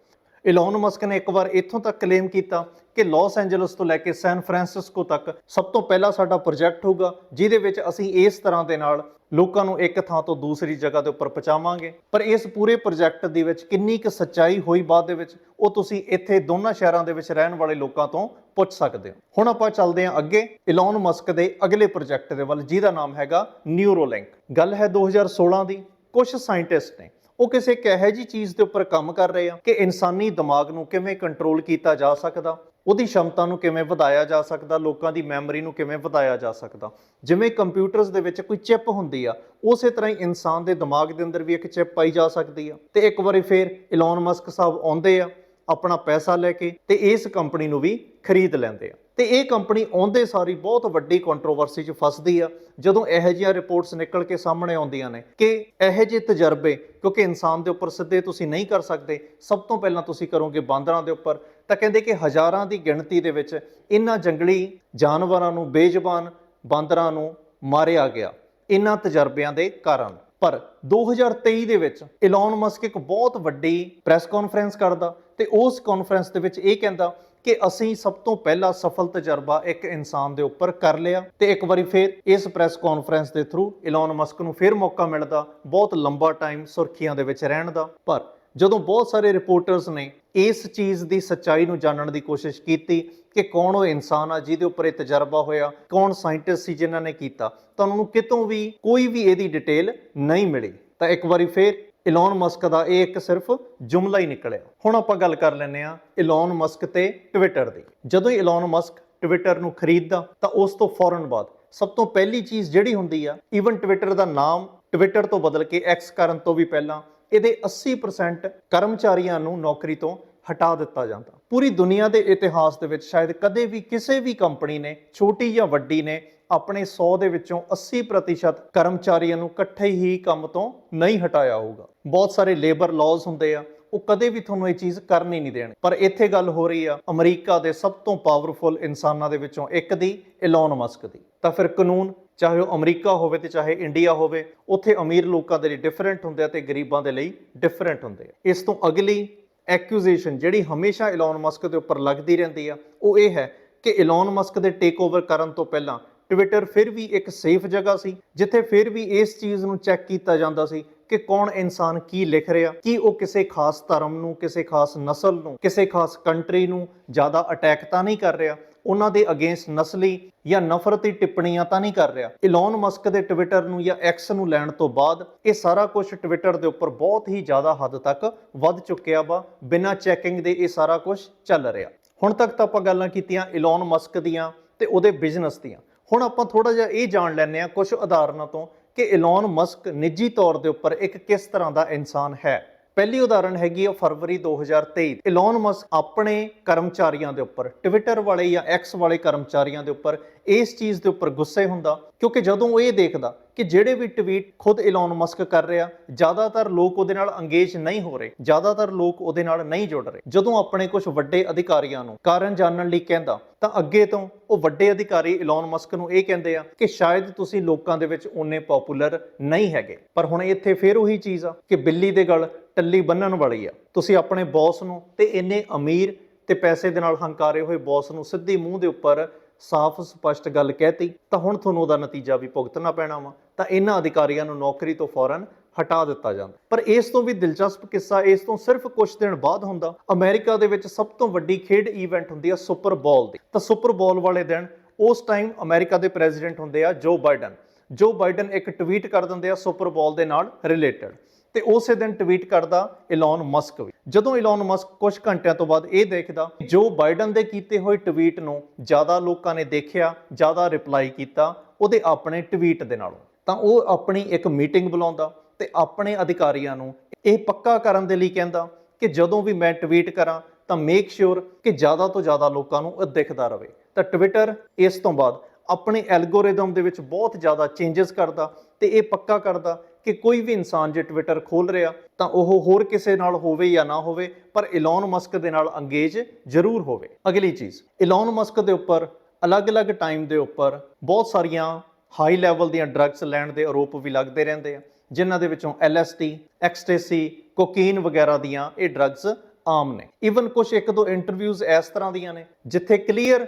ਇਲਨ ਮਸਕ ਨੇ ਇੱਕ ਵਾਰ ਇੱਥੋਂ ਤੱਕ ਕਲੇਮ ਕੀਤਾ ਕਿ ਲਾਸ ਐਂਜਲਸ ਤੋਂ ਲੈ ਕੇ ਸੈਨ ਫਰਾਂਸਿਸਕੋ ਤੱਕ ਸਭ ਤੋਂ ਪਹਿਲਾ ਸਾਡਾ ਪ੍ਰੋਜੈਕਟ ਹੋਊਗਾ, ਜਿਹਦੇ ਵਿੱਚ ਅਸੀਂ ਇਸ ਤਰ੍ਹਾਂ ਦੇ ਨਾਲ ਲੋਕਾਂ ਨੂੰ ਇੱਕ ਥਾਂ ਤੋਂ ਦੂਸਰੀ ਜਗ੍ਹਾ ਦੇ ਉੱਪਰ ਪਹੁੰਚਾਵਾਂਗੇ। ਪਰ ਇਸ ਪੂਰੇ ਪ੍ਰੋਜੈਕਟ ਦੇ ਵਿੱਚ ਕਿੰਨੀ ਕੁ ਸੱਚਾਈ ਹੋਈ ਬਾਅਦ ਦੇ ਵਿੱਚ, ਉਹ ਤੁਸੀਂ ਇੱਥੇ ਦੋਨਾਂ ਸ਼ਹਿਰਾਂ ਦੇ ਵਿੱਚ ਰਹਿਣ ਵਾਲੇ ਲੋਕਾਂ ਤੋਂ ਪੁੱਛ ਸਕਦੇ ਹੋ। ਹੁਣ ਆਪਾਂ ਚੱਲਦੇ ਹਾਂ ਅੱਗੇ ਇਲਨ ਮਸਕ ਦੇ ਅਗਲੇ ਪ੍ਰੋਜੈਕਟ ਦੇ ਵੱਲ, ਜਿਹਦਾ ਨਾਮ ਹੈਗਾ ਨਿਊਰੋਲਿੰਕ ਗੱਲ ਹੈ 2016 ਦੀ ਕੁਝ ਸਾਇੰਟਿਸਟ ਨੇ ਉਹ ਕਿਸੇ ਇੱਕ ਇਹੋ ਜਿਹੀ ਚੀਜ਼ ਦੇ ਉੱਪਰ ਕੰਮ ਕਰ ਰਹੇ ਆ ਕਿ ਇਨਸਾਨੀ ਦਿਮਾਗ ਨੂੰ ਕਿਵੇਂ ਕੰਟਰੋਲ ਕੀਤਾ ਜਾ ਸਕਦਾ, ਉਹਦੀ ਸ਼ਮਤਾ ਨੂੰ ਕਿਵੇਂ ਵਧਾਇਆ ਜਾ ਸਕਦਾ, ਲੋਕਾਂ ਦੀ ਮੈਮਰੀ ਨੂੰ ਕਿਵੇਂ ਵਧਾਇਆ ਜਾ ਸਕਦਾ। ਜਿਵੇਂ ਕੰਪਿਊਟਰਸ ਦੇ ਵਿੱਚ ਕੋਈ ਚਿਪ ਹੁੰਦੀ ਆ, ਉਸੇ ਤਰ੍ਹਾਂ ਹੀ ਇਨਸਾਨ ਦੇ ਦਿਮਾਗ ਦੇ ਅੰਦਰ ਵੀ ਇੱਕ ਚਿਪ ਪਾਈ ਜਾ ਸਕਦੀ ਆ। ਤੇ ਇੱਕ ਵਾਰੀ ਫੇਰ ਇਲਨ ਮਸਕ ਸਾਹਿਬ ਆਉਂਦੇ ਆ, ਆਪਣਾ ਪੈਸਾ ਲੈ ਕੇ ਤੇ ਇਸ ਕੰਪਨੀ ਨੂੰ ਵੀ ਖਰੀਦ ਲੈਂਦੇ ਆ। ਤੇ ਇਹ ਕੰਪਨੀ ਆਉਂਦੇ ਸਾਰੀ ਬਹੁਤ ਵੱਡੀ ਕੰਟਰੋਵਰਸੀ 'ਚ ਫਸਦੀ ਆ, ਜਦੋਂ ਇਹੋ ਜਿਹੀਆਂ ਰਿਪੋਰਟਸ ਨਿਕਲ ਕੇ ਸਾਹਮਣੇ ਆਉਂਦੀਆਂ ਨੇ ਕਿ ਇਹੋ ਜਿਹੇ ਤਜਰਬੇ, ਕਿਉਂਕਿ ਇਨਸਾਨ ਦੇ ਉੱਪਰ ਸਿੱਧੇ ਤੁਸੀਂ ਨਹੀਂ ਕਰ ਸਕਦੇ, ਸਭ ਤੋਂ ਪਹਿਲਾਂ ਤੁਸੀਂ ਕਰੋਗੇ ਬਾਂਦਰਾਂ ਦੇ ਉੱਪਰ, ਤਾਂ ਕਹਿੰਦੇ ਕਿ ਹਜ਼ਾਰਾਂ ਦੀ ਗਿਣਤੀ ਦੇ ਵਿੱਚ ਇਹਨਾਂ ਜੰਗਲੀ ਜਾਨਵਰਾਂ ਨੂੰ ਬੇਜ਼ਬਾਨ ਬਾਂਦਰਾਂ ਨੂੰ ਮਾਰਿਆ ਗਿਆ ਇਹਨਾਂ ਤਜਰਬਿਆਂ ਦੇ ਕਾਰਨ। ਪਰ 2023 ਦੇ ਵਿੱਚ ਇਲਨ ਮਸਕ ਇੱਕ ਬਹੁਤ ਵੱਡੀ ਪ੍ਰੈਸ ਕਾਨਫਰੰਸ ਕਰਦਾ ਤੇ ਉਸ ਕਾਨਫਰੰਸ ਦੇ ਵਿੱਚ ਇਹ ਕਹਿੰਦਾ ਕਿ ਅਸੀਂ ਸਭ ਤੋਂ ਪਹਿਲਾ ਸਫਲ ਤਜਰਬਾ ਇੱਕ ਇਨਸਾਨ ਦੇ ਉੱਪਰ ਕਰ ਲਿਆ ਤੇ ਇੱਕ ਵਾਰੀ ਫੇਰ ਇਸ ਪ੍ਰੈਸ ਕਾਨਫਰੰਸ ਦੇ ਥਰੂ ਇਲਨ ਮਸਕ ਨੂੰ ਫੇਰ ਮੌਕਾ ਮਿਲਦਾ, ਬਹੁਤ ਲੰਬਾ ਟਾਈਮ ਸੁਰਖੀਆਂ ਦੇ ਵਿੱਚ ਰਹਿਣ ਦਾ। ਪਰ ਜਦੋਂ ਬਹੁਤ ਸਾਰੇ ਰਿਪੋਰਟਰਸ ਨੇ ਇਸ ਚੀਜ਼ ਦੀ ਸੱਚਾਈ ਨੂੰ ਜਾਣਨ ਦੀ ਕੋਸ਼ਿਸ਼ ਕੀਤੀ ਕਿ ਕੌਣ ਉਹ ਇਨਸਾਨ ਆ ਜਿਹਦੇ ਉੱਪਰ ਇਹ ਤਜਰਬਾ ਹੋਇਆ, ਕੌਣ ਸਾਇੰਟਿਸਟ ਸੀ ਜਿਨ੍ਹਾਂ ਨੇ ਕੀਤਾ, ਤਾਂ ਉਹਨਾਂ ਨੂੰ ਕਿਤੋਂ ਵੀ ਕੋਈ ਵੀ ਇਹਦੀ ਡਿਟੇਲ ਨਹੀਂ ਮਿਲੀ। ਤਾਂ ਇੱਕ ਵਾਰੀ ਫੇਰ ਇਲਨ ਮਸਕ ਦਾ ਇਹ ਇੱਕ ਸਿਰਫ ਜੁਮਲਾ ਹੀ ਨਿਕਲਿਆ। ਹੁਣ ਆਪਾਂ ਗੱਲ ਕਰ ਲੈਂਦੇ ਆ ਇਲਨ ਮਸਕ ਤੇ ਟਵਿੱਟਰ ਦੀ। ਜਦੋਂ ਇਲਨ ਮਸਕ ਟਵਿੱਟਰ ਨੂੰ ਖਰੀਦਦਾ, ਤਾਂ ਉਸ ਤੋਂ ਫੌਰਨ ਬਾਅਦ ਸਭ ਤੋਂ ਪਹਿਲੀ ਚੀਜ਼ ਜਿਹੜੀ ਹੁੰਦੀ ਆ ਈਵਨ ਟਵਿੱਟਰ ਦਾ ਨਾਮ ਟਵਿੱਟਰ ਤੋਂ ਬਦਲ ਕੇ ਐਕਸ ਕਰਨ ਤੋਂ ਵੀ ਪਹਿਲਾਂ ਇਹਦੇ 80% ਕਰਮਚਾਰੀਆਂ ਨੂੰ ਨੌਕਰੀ ਤੋਂ ਹਟਾ ਦਿੱਤਾ ਜਾਂਦਾ। ਪੂਰੀ ਦੁਨੀਆ ਦੇ ਇਤਿਹਾਸ ਦੇ ਵਿੱਚ ਸ਼ਾਇਦ ਕਦੇ ਵੀ ਕਿਸੇ ਵੀ ਕੰਪਨੀ ਨੇ, ਛੋਟੀ ਜਾਂ ਵੱਡੀ ਨੇ ਆਪਣੇ 100 ਦੇ ਵਿੱਚੋਂ 80% ਕਰਮਚਾਰੀਆਂ ਨੂੰ ਇਕੱਠੇ ਹੀ ਕੰਮ ਤੋਂ ਨਹੀਂ ਹਟਾਇਆ ਹੋਊਗਾ। ਬਹੁਤ ਸਾਰੇ ਲੇਬਰ ਲਾਜ਼ ਹੁੰਦੇ ਆ, ਉਹ ਕਦੇ ਵੀ ਤੁਹਾਨੂੰ ਇਹ ਚੀਜ਼ ਕਰਨੀ ਨਹੀਂ ਦੇਣ। ਪਰ ਇੱਥੇ ਗੱਲ ਹੋ ਰਹੀ ਆ, ਅਮਰੀਕਾ ਦੇ ਸਭ ਤੋਂ ਪਾਵਰਫੁਲ ਇਨਸਾਨਾਂ ਦੇ ਵਿੱਚੋਂ ਇੱਕ ਦੀ ਇਲਨ ਮਸਕ ਦੀ। ਤਾਂ ਫਿਰ ਕਾਨੂੰਨ, ਚਾਹੇ ਉਹ ਅਮਰੀਕਾ ਹੋਵੇ ਤੇ ਚਾਹੇ ਇੰਡੀਆ ਹੋਵੇ, ਉੱਥੇ ਅਮੀਰ ਲੋਕਾਂ ਦੇ ਲਈ ਡਿਫਰੈਂਟ ਹੁੰਦੇ ਆ ਤੇ ਗਰੀਬਾਂ ਦੇ ਲਈ ਡਿਫਰੈਂਟ ਹੁੰਦੇ ਆ। ਇਸ ਤੋਂ ਅਗਲੀ ਐਕਿਊਜ਼ੇਸ਼ਨ ਜਿਹੜੀ ਹਮੇਸ਼ਾ ਇਲਨ ਮਸਕ ਦੇ ਉੱਪਰ ਲੱਗਦੀ ਰਹਿੰਦੀ ਆ, ਉਹ ਇਹ ਹੈ ਕਿ ਇਲਨ ਮਸਕ ਦੇ ਟੇਕ ਓਵਰ ਕਰਨ ਤੋਂ ਪਹਿਲਾਂ ਟਵਿੱਟਰ ਫਿਰ ਵੀ ਇੱਕ ਸੇਫ ਜਗ੍ਹਾ ਸੀ, ਜਿੱਥੇ ਫਿਰ ਵੀ ਇਸ ਚੀਜ਼ ਨੂੰ ਚੈੱਕ ਕੀਤਾ ਜਾਂਦਾ ਸੀ ਕਿ ਕੌਣ ਇਨਸਾਨ ਕੀ ਲਿਖ ਰਿਹਾ, ਕੀ ਉਹ ਕਿਸੇ ਖਾਸ ਧਰਮ ਨੂੰ, ਕਿਸੇ ਖਾਸ ਨਸਲ ਨੂੰ, ਕਿਸੇ ਖਾਸ ਕੰਟਰੀ ਨੂੰ ਜ਼ਿਆਦਾ ਅਟੈਕ ਤਾਂ ਨਹੀਂ ਕਰ ਰਿਹਾ, ਉਹਨਾਂ ਦੇ ਅਗੇਂਸਟ ਨਸਲੀ ਜਾਂ ਨਫ਼ਰਤੀ ਟਿੱਪਣੀਆਂ ਤਾਂ ਨਹੀਂ ਕਰ ਰਿਹਾ। ਇਲਨ ਮਸਕ ਦੇ ਟਵਿੱਟਰ ਨੂੰ ਜਾਂ ਐਕਸ ਨੂੰ ਲੈਣ ਤੋਂ ਬਾਅਦ ਇਹ ਸਾਰਾ ਕੁਝ ਟਵਿੱਟਰ ਦੇ ਉੱਪਰ ਬਹੁਤ ਹੀ ਜ਼ਿਆਦਾ ਹੱਦ ਤੱਕ ਵੱਧ ਚੁੱਕਿਆ ਵਾ, ਬਿਨਾਂ ਚੈਕਿੰਗ ਦੇ ਇਹ ਸਾਰਾ ਕੁਝ ਚੱਲ ਰਿਹਾ। ਹੁਣ ਤੱਕ ਤਾਂ ਆਪਾਂ ਗੱਲਾਂ ਕੀਤੀਆਂ ਇਲਨ ਮਸਕ ਦੀਆਂ ਤੇ ਉਹਦੇ ਬਿਜ਼ਨਸ ਦੀਆਂ। ਹੁਣ ਆਪਾਂ ਥੋੜਾ ਜਿਹਾ ਇਹ ਜਾਣ ਲੈਂਦੇ ਆ ਕੁਝ ਉਦਾਹਰਨਾਂ ਤੋਂ ਕਿ ਇਲਨ ਮਸਕ ਨਿੱਜੀ ਤੌਰ ਦੇ ਉੱਪਰ ਇੱਕ ਕਿਸ ਤਰ੍ਹਾਂ ਦਾ ਇਨਸਾਨ ਹੈ। ਪਹਿਲੀ ਉਦਾਹਰਣ ਹੈਗੀ ਆ ਫਰਵਰੀ 2023 ਇਲਨ ਮਸਕ ਆਪਣੇ ਕਰਮਚਾਰੀਆਂ ਦੇ ਉੱਪਰ ਟਵਿੱਟਰ ਵਾਲੇ ਜਾਂ ਐਕਸ ਵਾਲੇ ਕਰਮਚਾਰੀਆਂ ਦੇ ਉੱਪਰ ਇਸ ਚੀਜ਼ ਦੇ ਉੱਪਰ ਗੁੱਸੇ ਹੁੰਦਾ, ਕਿਉਂਕਿ ਜਦੋਂ ਉਹ ਇਹ ਦੇਖਦਾ ਕਿ ਜਿਹੜੇ ਵੀ ਟਵੀਟ ਖੁਦ ਇਲਨ ਮਸਕ ਕਰ ਰਿਹਾ, ਜ਼ਿਆਦਾਤਰ ਲੋਕ ਉਹਦੇ ਨਾਲ ਅੰਗੇਜ ਨਹੀਂ ਹੋ ਰਹੇ, ਜ਼ਿਆਦਾਤਰ ਲੋਕ ਉਹਦੇ ਨਾਲ ਨਹੀਂ ਜੁੜ ਰਹੇ। ਜਦੋਂ ਆਪਣੇ ਕੁਝ ਵੱਡੇ ਅਧਿਕਾਰੀਆਂ ਨੂੰ ਕਾਰਨ ਜਾਣਨ ਲਈ ਕਹਿੰਦਾ, ਤਾਂ ਅੱਗੇ ਤੋਂ ਉਹ ਵੱਡੇ ਅਧਿਕਾਰੀ ਇਲਨ ਮਸਕ ਨੂੰ ਇਹ ਕਹਿੰਦੇ ਆ ਕਿ ਸ਼ਾਇਦ ਤੁਸੀਂ ਲੋਕਾਂ ਦੇ ਵਿੱਚ ਓਨੇ ਪਪੂਲਰ ਨਹੀਂ ਹੈਗੇ। ਪਰ ਹੁਣ ਇੱਥੇ ਫੇਰ ਉਹੀ ਚੀਜ਼ ਆ ਕਿ ਬਿੱਲੀ ਦੇ ਗਲ ਟੱਲੀ ਬੰਨਣ ਵਾਲੀ ਆ। ਤੁਸੀਂ ਆਪਣੇ ਬੌਸ ਨੂੰ ਤੇ ਇੰਨੇ ਅਮੀਰ ਤੇ ਪੈਸੇ ਦੇ ਨਾਲ ਹੰਕਾਰੇ ਹੋਏ ਬੌਸ ਨੂੰ ਸਿੱਧੀ ਮੂੰਹ ਦੇ ਉੱਪਰ ਸਾਫ਼ ਸਪਸ਼ਟ ਗੱਲ ਕਹਿਤੀ, ਤਾਂ ਹੁਣ ਤੁਹਾਨੂੰ ਉਹਦਾ ਨਤੀਜਾ ਵੀ ਭੁਗਤਣਾ ਪੈਣਾ ਵਾ। ਤਾਂ ਇਹਨਾਂ ਅਧਿਕਾਰੀਆਂ ਨੂੰ ਨੌਕਰੀ ਤੋਂ ਫੌਰਨ ਹਟਾ ਦਿੱਤਾ ਜਾਂਦਾ। ਪਰ ਇਸ ਤੋਂ ਵੀ ਦਿਲਚਸਪ ਕਿੱਸਾ, ਇਸ ਤੋਂ ਸਿਰਫ ਕੁਝ ਦਿਨ ਬਾਅਦ ਹੁੰਦਾ, ਅਮਰੀਕਾ ਦੇ ਵਿੱਚ ਸਭ ਤੋਂ ਵੱਡੀ ਖੇਡ ਇਵੈਂਟ ਹੁੰਦੀ ਆ ਸੁਪਰ ਬਾਲ ਦੀ। ਤਾਂ ਸੁਪਰ ਬਾਲ ਵਾਲੇ ਦਿਨ ਉਸ ਟਾਈਮ ਅਮਰੀਕਾ ਦੇ ਪ੍ਰੈਜ਼ੀਡੈਂਟ ਹੁੰਦੇ ਆ ਜੋ ਬਾਈਡਨ ਜੋ ਬਾਈਡਨ ਇੱਕ ਟਵੀਟ ਕਰ ਦਿੰਦੇ ਆ ਸੁਪਰ ਬਾਲ ਦੇ ਨਾਲ ਰਿਲੇਟਡ ਤੇ ਉਸੇ ਦਿਨ ਟਵੀਟ ਕਰਦਾ ਇਲਨ ਮਸਕ ਵੀ। ਜਦੋਂ ਇਲਨ ਮਸਕ ਕੁਝ ਘੰਟਿਆਂ ਤੋਂ ਬਾਅਦ ਇਹ ਦੇਖਦਾ, ਜੋ ਬਾਈਡਨ ਦੇ ਕੀਤੇ ਹੋਏ ਟਵੀਟ ਨੂੰ ਜ਼ਿਆਦਾ ਲੋਕਾਂ ਨੇ ਦੇਖਿਆ, ਜ਼ਿਆਦਾ ਰਿਪਲਾਈ ਕੀਤਾ, ਉਹਦੇ ਆਪਣੇ ਟਵੀਟ ਦੇ ਨਾਲੋਂ। ਤਾਂ ਉਹ ਆਪਣੀ ਇੱਕ ਮੀਟਿੰਗ ਬੁਲਾਉਂਦਾ ਤੇ ਆਪਣੇ ਅਧਿਕਾਰੀਆਂ ਨੂੰ ਇਹ ਪੱਕਾ ਕਰਨ ਦੇ ਲਈ ਕਹਿੰਦਾ ਕਿ ਜਦੋਂ ਵੀ ਮੈਂ ਟਵੀਟ ਕਰਾਂ, ਤਾਂ ਮੇਕ ਸ਼ੋਰ ਕਿ ਜ਼ਿਆਦਾ ਤੋਂ ਜ਼ਿਆਦਾ ਲੋਕਾਂ ਨੂੰ ਇਹ ਦਿਖਦਾ ਰਹੇ। ਤਾਂ ਟਵਿੱਟਰ ਇਸ ਤੋਂ ਬਾਅਦ ਆਪਣੇ ਐਲਗੋਰਿਦਮ ਦੇ ਵਿੱਚ ਬਹੁਤ ਜ਼ਿਆਦਾ ਚੇਂਜਸ ਕਰਦਾ ਤੇ ਇਹ ਪੱਕਾ ਕਰਦਾ ਕਿ ਕੋਈ ਵੀ ਇਨਸਾਨ ਜੇ ਟਵਿੱਟਰ ਖੋਲ ਰਿਹਾ ਤਾਂ ਉਹ ਹੋਰ ਕਿਸੇ ਨਾਲ ਹੋਵੇ ਜਾਂ ਨਾ ਹੋਵੇ ਪਰ ਇਲਨ ਮਸਕ ਦੇ ਨਾਲ ਅੰਗੇਜ ਜ਼ਰੂਰ ਹੋਵੇ। ਅਗਲੀ ਚੀਜ਼ ਇਲਨ ਮਸਕ ਦੇ ਉੱਪਰ ਅਲੱਗ-ਅਲੱਗ ਟਾਈਮ ਦੇ ਉੱਪਰ ਬਹੁਤ ਸਾਰੀਆਂ ਹਾਈ ਲੈਵਲ ਦੀਆਂ ਡਰੱਗਸ ਲੈਣ ਦੇ ਆਰੋਪ ਵੀ ਲੱਗਦੇ ਰਹਿੰਦੇ ਆ ਜਿਨ੍ਹਾਂ ਦੇ ਵਿੱਚੋਂ LSD, ਐਕਸਟੇਸੀ, ਕੋਕੀਨ ਵਗੈਰਾ ਦੀਆਂ ਇਹ ਡਰੱਗਸ ਆਮ ਨੇ। ਈਵਨ ਕੁਝ ਇੱਕ ਦੋ ਇੰਟਰਵਿਊਜ਼ ਇਸ ਤਰ੍ਹਾਂ ਦੀਆਂ ਨੇ ਜਿੱਥੇ ਕਲੀਅਰ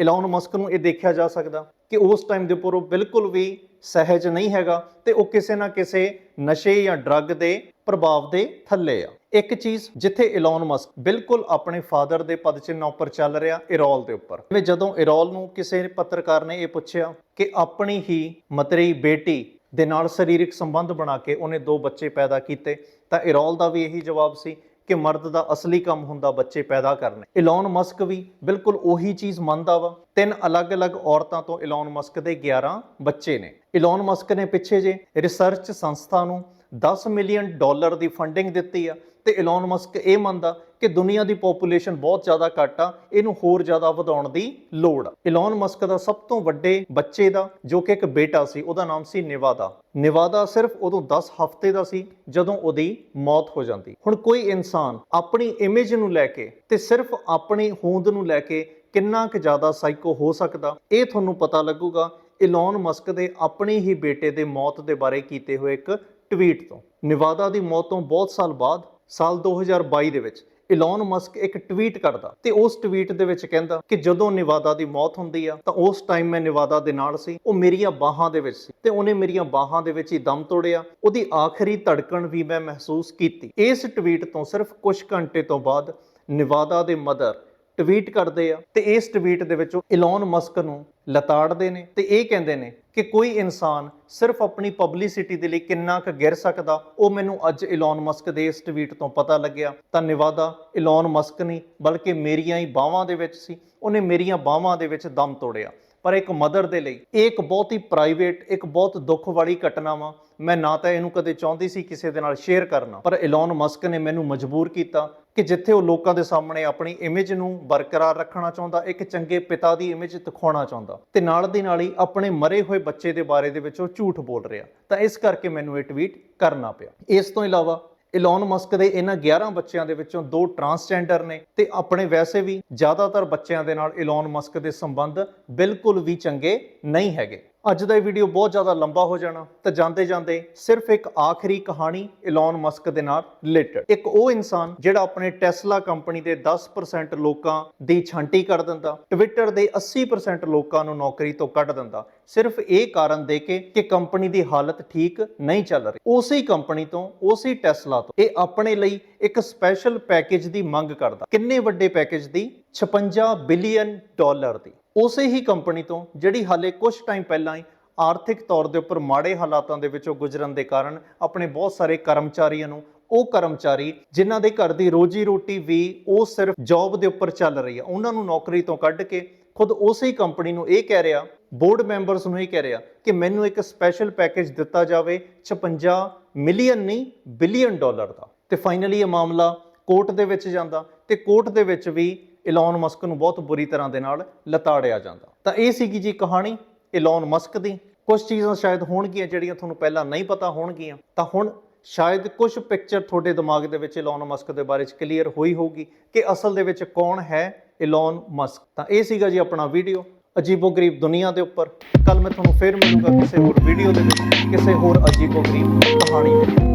ਇਲਨ ਮਸਕ ਨੂੰ ਇਹ ਦੇਖਿਆ ਜਾ ਸਕਦਾ ਕਿ ਉਸ ਟਾਈਮ ਦੇ ਉੱਪਰ ਉਹ ਬਿਲਕੁਲ ਵੀ ਸਹਿਜ ਨਹੀਂ ਹੈਗਾ ਤੇ ਉਹ ਕਿਸੇ ਨਾ ਕਿਸੇ ਨਸ਼ੇ ਜਾਂ ਡਰੱਗ ਦੇ ਪ੍ਰਭਾਵ ਦੇ ਥੱਲੇ ਆ। ਇੱਕ ਚੀਜ਼ ਜਿੱਥੇ ਇਲਨ ਮਸਕ ਬਿਲਕੁਲ ਆਪਣੇ ਫਾਦਰ ਦੇ ਪਦ ਚਿੰਨ੍ਹਾਂ ਉੱਪਰ ਚੱਲ ਰਿਹਾ ਇਰੋਲ ਦੇ ਉੱਪਰ। ਜਿਵੇਂ ਜਦੋਂ ਇਰੋਲ ਨੂੰ ਕਿਸੇ ਪੱਤਰਕਾਰ ਨੇ ਇਹ ਪੁੱਛਿਆ ਕਿ ਆਪਣੀ ਹੀ ਮਤਰੀ ਬੇਟੀ ਦੇ ਨਾਲ ਸਰੀਰਕ ਸੰਬੰਧ ਬਣਾ ਕੇ ਉਹਨੇ ਦੋ ਬੱਚੇ ਪੈਦਾ ਕੀਤੇ, ਤਾਂ ਇਰੋਲ ਦਾ ਵੀ ਇਹੀ ਜਵਾਬ ਸੀ ਕਿ ਮਰਦ ਦਾ ਅਸਲੀ ਕੰਮ ਹੁੰਦਾ ਬੱਚੇ ਪੈਦਾ ਕਰਨੇ। ਇਲਨ ਮਸਕ ਵੀ ਬਿਲਕੁਲ ਉਹੀ ਚੀਜ਼ ਮੰਨਦਾ ਵਾ। ਤਿੰਨ ਅਲੱਗ-ਅਲੱਗ ਔਰਤਾਂ ਤੋਂ ਇਲਨ ਮਸਕ ਦੇ 11 ਬੱਚੇ ਨੇ। ਇਲਨ ਮਸਕ ਨੇ ਪਿੱਛੇ ਜੇ ਰਿਸਰਚ ਸੰਸਥਾ ਨੂੰ 10 ਮਿਲੀਅਨ ਡਾਲਰ ਦੀ ਫੰਡਿੰਗ ਦਿੱਤੀ ਆ, ਤੇ ਇਲਨ ਮਸਕ ਇਹ ਮੰਨਦਾ ਕਿ ਦੁਨੀਆ ਦੀ ਪੋਪੂਲੇਸ਼ਨ ਬਹੁਤ ਜ਼ਿਆਦਾ ਘੱਟ ਆ, ਇਹਨੂੰ ਹੋਰ ਜ਼ਿਆਦਾ ਵਧਾਉਣ ਦੀ ਲੋੜ ਆ। ਇਲਨ ਮਸਕ ਦਾ ਸਭ ਤੋਂ ਵੱਡੇ ਬੱਚੇ ਦਾ, ਜੋ ਕਿ ਇੱਕ ਬੇਟਾ ਸੀ, ਉਹਦਾ ਨਾਮ ਸੀ ਨਿਵਾਦਾ। ਨਿਵਾਦਾ ਸਿਰਫ ਉਦੋਂ 10 ਹਫ਼ਤੇ ਦਾ ਸੀ, ਜਦੋਂ ਉਹਦੀ ਮੌਤ ਹੋ ਜਾਂਦੀ। ਹੁਣ ਕੋਈ ਇਨਸਾਨ ਆਪਣੀ ਇਮੇਜ ਨੂੰ ਲੈ ਕੇ ਤੇ ਸਿਰਫ ਆਪਣੀ ਹੋਂਦ ਨੂੰ ਲੈ ਕੇ ਕਿੰਨਾ ਕੁ ਜ਼ਿਆਦਾ ਸਾਈਕੋ ਹੋ ਸਕਦਾ, ਇਹ ਤੁਹਾਨੂੰ ਪਤਾ ਲੱਗੂਗਾ ਇਲਨ ਮਸਕ ਦੇ ਆਪਣੀ ਹੀ ਬੇਟੇ ਦੇ ਮੌਤ ਦੇ ਬਾਰੇ ਕੀਤੇ ਹੋਏ ਇੱਕ ਟਵੀਟ ਤੋਂ। ਨਿਵਾਦਾ ਦੀ ਮੌਤ ਤੋਂ ਬਹੁਤ ਸਾਲ ਬਾਅਦ, ਸਾਲ 2022 ਦੇ ਵਿੱਚ ਇਲਨ ਮਸਕ ਇੱਕ ਟਵੀਟ ਕਰਦਾ ਤੇ ਉਸ ਟਵੀਟ ਦੇ ਵਿੱਚ ਕਹਿੰਦਾ ਕਿ ਜਦੋਂ ਨਿਵਾਦਾ ਦੀ ਮੌਤ ਹੁੰਦੀ ਆ, ਤਾਂ ਉਸ ਟਾਈਮ ਮੈਂ ਨਿਵਾਦਾ ਦੇ ਨਾਲ ਸੀ। ਉਹ ਮੇਰੀਆਂ ਬਾਹਾਂ ਦੇ ਵਿੱਚ ਸੀ। ਤੇ ਉਹਨੇ ਮੇਰੀਆਂ ਬਾਹਾਂ ਦੇ ਵਿੱਚ ਹੀ ਦਮ ਤੋੜਿਆ। ਉਹਦੀ ਆਖਰੀ ਧੜਕਣ ਵੀ ਮੈਂ ਮਹਿਸੂਸ ਕੀਤੀ। ਇਸ ਟਵੀਟ ਤੋਂ ਸਿਰਫ ਕੁਝ ਘੰਟੇ ਤੋਂ ਬਾਅਦ ਨਿਵਾਦਾ ਦੇ ਮਦਰ ਟਵੀਟ ਕਰਦੇ ਆ ਤੇ ਇਸ ਟਵੀਟ ਦੇ ਵਿੱਚ ਉਹ ਇਲਨ ਮਸਕ ਨੂੰ ਲਤਾੜਦੇ ਨੇ ਤੇ ਇਹ ਕਹਿੰਦੇ ਨੇ ਕਿ ਕੋਈ ਇਨਸਾਨ ਸਿਰਫ ਆਪਣੀ ਪਬਲਿਸਿਟੀ ਦੇ ਲਈ ਕਿੰਨਾ ਕੁ ਗਿਰ ਸਕਦਾ, ਉਹ ਮੈਨੂੰ ਅੱਜ ਇਲਨ ਮਸਕ ਦੇ ਇਸ ਟਵੀਟ ਤੋਂ ਪਤਾ ਲੱਗਿਆ। ਤਾਂ ਨਿਵਾਦਾ ਇਲਨ ਮਸਕ ਨਹੀਂ, ਬਲਕਿ ਮੇਰੀਆਂ ਹੀ ਬਾਹਾਂ ਦੇ ਵਿੱਚ ਸੀ, ਉਹਨੇ ਮੇਰੀਆਂ ਬਾਹਾਂ ਦੇ ਵਿੱਚ ਦਮ ਤੋੜਿਆ। ਪਰ ਇੱਕ ਮਦਰ ਦੇ ਲਈ ਇਹ ਇੱਕ ਬਹੁਤ ਹੀ ਪ੍ਰਾਈਵੇਟ ਇੱਕ ਬਹੁਤ ਦੁੱਖ ਵਾਲੀ ਘਟਨਾ ਵਾ। ਮੈਂ ਨਾ ਤਾਂ ਇਹਨੂੰ ਕਦੇ ਚਾਹੁੰਦੀ ਸੀ ਕਿਸੇ ਦੇ ਨਾਲ ਸ਼ੇਅਰ ਕਰਨਾ। ਪਰ ਇਲਨ ਮਸਕ ਨੇ ਮੈਨੂੰ ਮਜਬੂਰ ਕੀਤਾ ਕਿ ਜਿੱਥੇ ਉਹ ਲੋਕਾਂ ਦੇ ਸਾਹਮਣੇ ਆਪਣੀ ਇਮੇਜ ਨੂੰ ਬਰਕਰਾਰ ਰੱਖਣਾ ਚਾਹੁੰਦਾ, ਇੱਕ ਚੰਗੇ ਪਿਤਾ ਦੀ ਇਮੇਜ ਦਿਖਾਉਣਾ ਚਾਹੁੰਦਾ, ਤੇ ਨਾਲ ਦੀ ਨਾਲ ਹੀ ਆਪਣੇ ਮਰੇ ਹੋਏ ਬੱਚੇ ਦੇ ਬਾਰੇ ਦੇ ਵਿੱਚ ਉਹ ਝੂਠ ਬੋਲ ਰਿਹਾ। ਤਾਂ ਇਸ ਕਰਕੇ ਮੈਨੂੰ ਇਹ ਟਵੀਟ ਕਰਨਾ ਪਿਆ। ਇਸ ਤੋਂ ਇਲਾਵਾ ਇਲਨ ਮਸਕ ਦੇ ਇਹਨਾਂ 11 ਬੱਚਿਆਂ ਦੇ ਵਿੱਚੋਂ ਦੋ ਟਰਾਂਸਜੈਂਡਰ ਨੇ ਤੇ ਆਪਣੇ ਵੈਸੇ ਵੀ ਜ਼ਿਆਦਾਤਰ ਬੱਚਿਆਂ ਦੇ ਨਾਲ ਇਲਨ ਮਸਕ ਦੇ ਸੰਬੰਧ ਬਿਲਕੁਲ ਵੀ ਚੰਗੇ ਨਹੀਂ ਹੈਗੇ। ਅੱਜ ਦਾ ਇਹ ਵੀਡੀਓ ਬਹੁਤ ਜ਼ਿਆਦਾ ਲੰਬਾ ਹੋ ਜਾਣਾ, ਤਾਂ ਜਾਂਦੇ ਜਾਂਦੇ ਸਿਰਫ ਇੱਕ ਆਖਰੀ ਕਹਾਣੀ ਇਲਨ ਮਸਕ ਦੇ ਨਾਲ ਰਿਲੇਟਡ ਇੱਕ ਉਹ ਇਨਸਾਨ ਜਿਹੜਾ ਆਪਣੇ ਟੈਸਲਾ ਕੰਪਨੀ ਦੇ 10% ਲੋਕਾਂ ਦੀ ਛਾਂਟੀ ਕਰ ਦਿੰਦਾ ਟਵਿੱਟਰ ਦੇ 80% ਲੋਕਾਂ ਨੂੰ ਨੌਕਰੀ ਤੋਂ ਕੱਢ ਦਿੰਦਾ। ਸਿਰਫ ਇਹ ਕਾਰਨ ਦੇ ਕੇ ਕਿ ਕੰਪਨੀ ਦੀ ਹਾਲਤ ਠੀਕ ਨਹੀਂ ਚੱਲ ਰਹੀ। ਉਸੇ ਕੰਪਨੀ ਤੋਂ, ਉਸੇ ਟੈਸਲਾ ਤੋਂ ਇਹ ਆਪਣੇ ਲਈ ਇੱਕ ਸਪੈਸ਼ਲ ਪੈਕੇਜ ਦੀ ਮੰਗ ਕਰਦਾ। ਕਿੰਨੇ ਵੱਡੇ ਪੈਕੇਜ ਦੀ? 56 ਬਿਲੀਅਨ ਡਾਲਰ ਦੀ। ਉਸੇ ਹੀ ਕੰਪਨੀ ਤੋਂ, ਜਿਹੜੀ ਹਾਲੇ ਕੁਝ ਟਾਈਮ ਪਹਿਲਾਂ ਹੀ ਆਰਥਿਕ ਤੌਰ ਦੇ ਉੱਪਰ ਮਾੜੇ ਹਾਲਾਤਾਂ ਦੇ ਵਿੱਚੋਂ ਗੁਜ਼ਰਨ ਦੇ ਕਾਰਨ ਆਪਣੇ ਬਹੁਤ ਸਾਰੇ ਕਰਮਚਾਰੀਆਂ ਨੂੰ, ਉਹ ਕਰਮਚਾਰੀ ਜਿਨ੍ਹਾਂ ਦੇ ਘਰ ਦੀ ਰੋਜੀ ਰੋਟੀ ਵੀ ਉਹ ਸਿਰਫ ਜੌਬ ਦੇ ਉੱਪਰ ਚੱਲ ਰਹੀ ਹੈ ਉਹਨਾਂ ਨੂੰ ਨੌਕਰੀ ਤੋਂ ਕੱਢ ਕੇ ਖੁਦ ਉਸੇ ਹੀ ਕੰਪਨੀ ਨੂੰ ਇਹ ਕਹਿ ਰਿਹਾ ਬੋਰਡ ਮੈਂਬਰਸ ਨੂੰ ਇਹ ਕਹਿ ਰਿਹਾ ਕਿ ਮੈਨੂੰ ਇੱਕ ਸਪੈਸ਼ਲ ਪੈਕੇਜ ਦਿੱਤਾ ਜਾਵੇ 56 ਮਿਲੀਅਨ ਨਹੀਂ ਬਿਲੀਅਨ ਡਾਲਰ ਦਾ। ਤੇ ਫਾਈਨਲੀ ਇਹ ਮਾਮਲਾ ਕੋਰਟ ਦੇ ਵਿੱਚ ਜਾਂਦਾ ਤੇ ਕੋਰਟ ਦੇ ਵਿੱਚ ਵੀ ਇਲਨ ਮਸਕ ਨੂੰ ਬਹੁਤ ਬੁਰੀ ਤਰ੍ਹਾਂ ਦੇ ਨਾਲ ਲਤਾੜਿਆ ਜਾਂਦਾ। ਤਾਂ ਇਹ ਸੀਗੀ ਜੀ ਕਹਾਣੀ ਇਲਨ ਮਸਕ ਦੀ। ਕੁਝ ਚੀਜ਼ਾਂ ਸ਼ਾਇਦ ਹੋਣਗੀਆਂ ਜਿਹੜੀਆਂ ਤੁਹਾਨੂੰ ਪਹਿਲਾਂ ਨਹੀਂ ਪਤਾ ਹੋਣਗੀਆਂ। ਤਾਂ ਹੁਣ ਸ਼ਾਇਦ ਕੁਝ ਪਿਕਚਰ ਤੁਹਾਡੇ ਦਿਮਾਗ ਦੇ ਵਿੱਚ ਇਲਨ ਮਸਕ ਦੇ ਬਾਰੇ ਚ ਕਲੀਅਰ ਹੋਈ ਹੋਊਗੀ ਕਿ ਅਸਲ ਦੇ ਵਿੱਚ ਕੌਣ ਹੈ ਇਲਨ ਮਸਕ ਤਾਂ ਇਹ ਸੀਗਾ ਜੀ ਆਪਣਾ ਵੀਡੀਓ ਅਜੀਬੋ-ਗਰੀਬ ਦੁਨੀਆ ਦੇ ਉੱਪਰ। ਕੱਲ ਮੈਂ ਤੁਹਾਨੂੰ ਫੇਰ ਮਿਲੂੰਗਾ ਕਿਸੇ ਹੋਰ ਵੀਡੀਓ ਦੇ ਵਿੱਚ, ਕਿਸੇ ਹੋਰ ਅਜੀਬੋ-ਗਰੀਬ ਕਹਾਣੀ ਵਿੱਚ।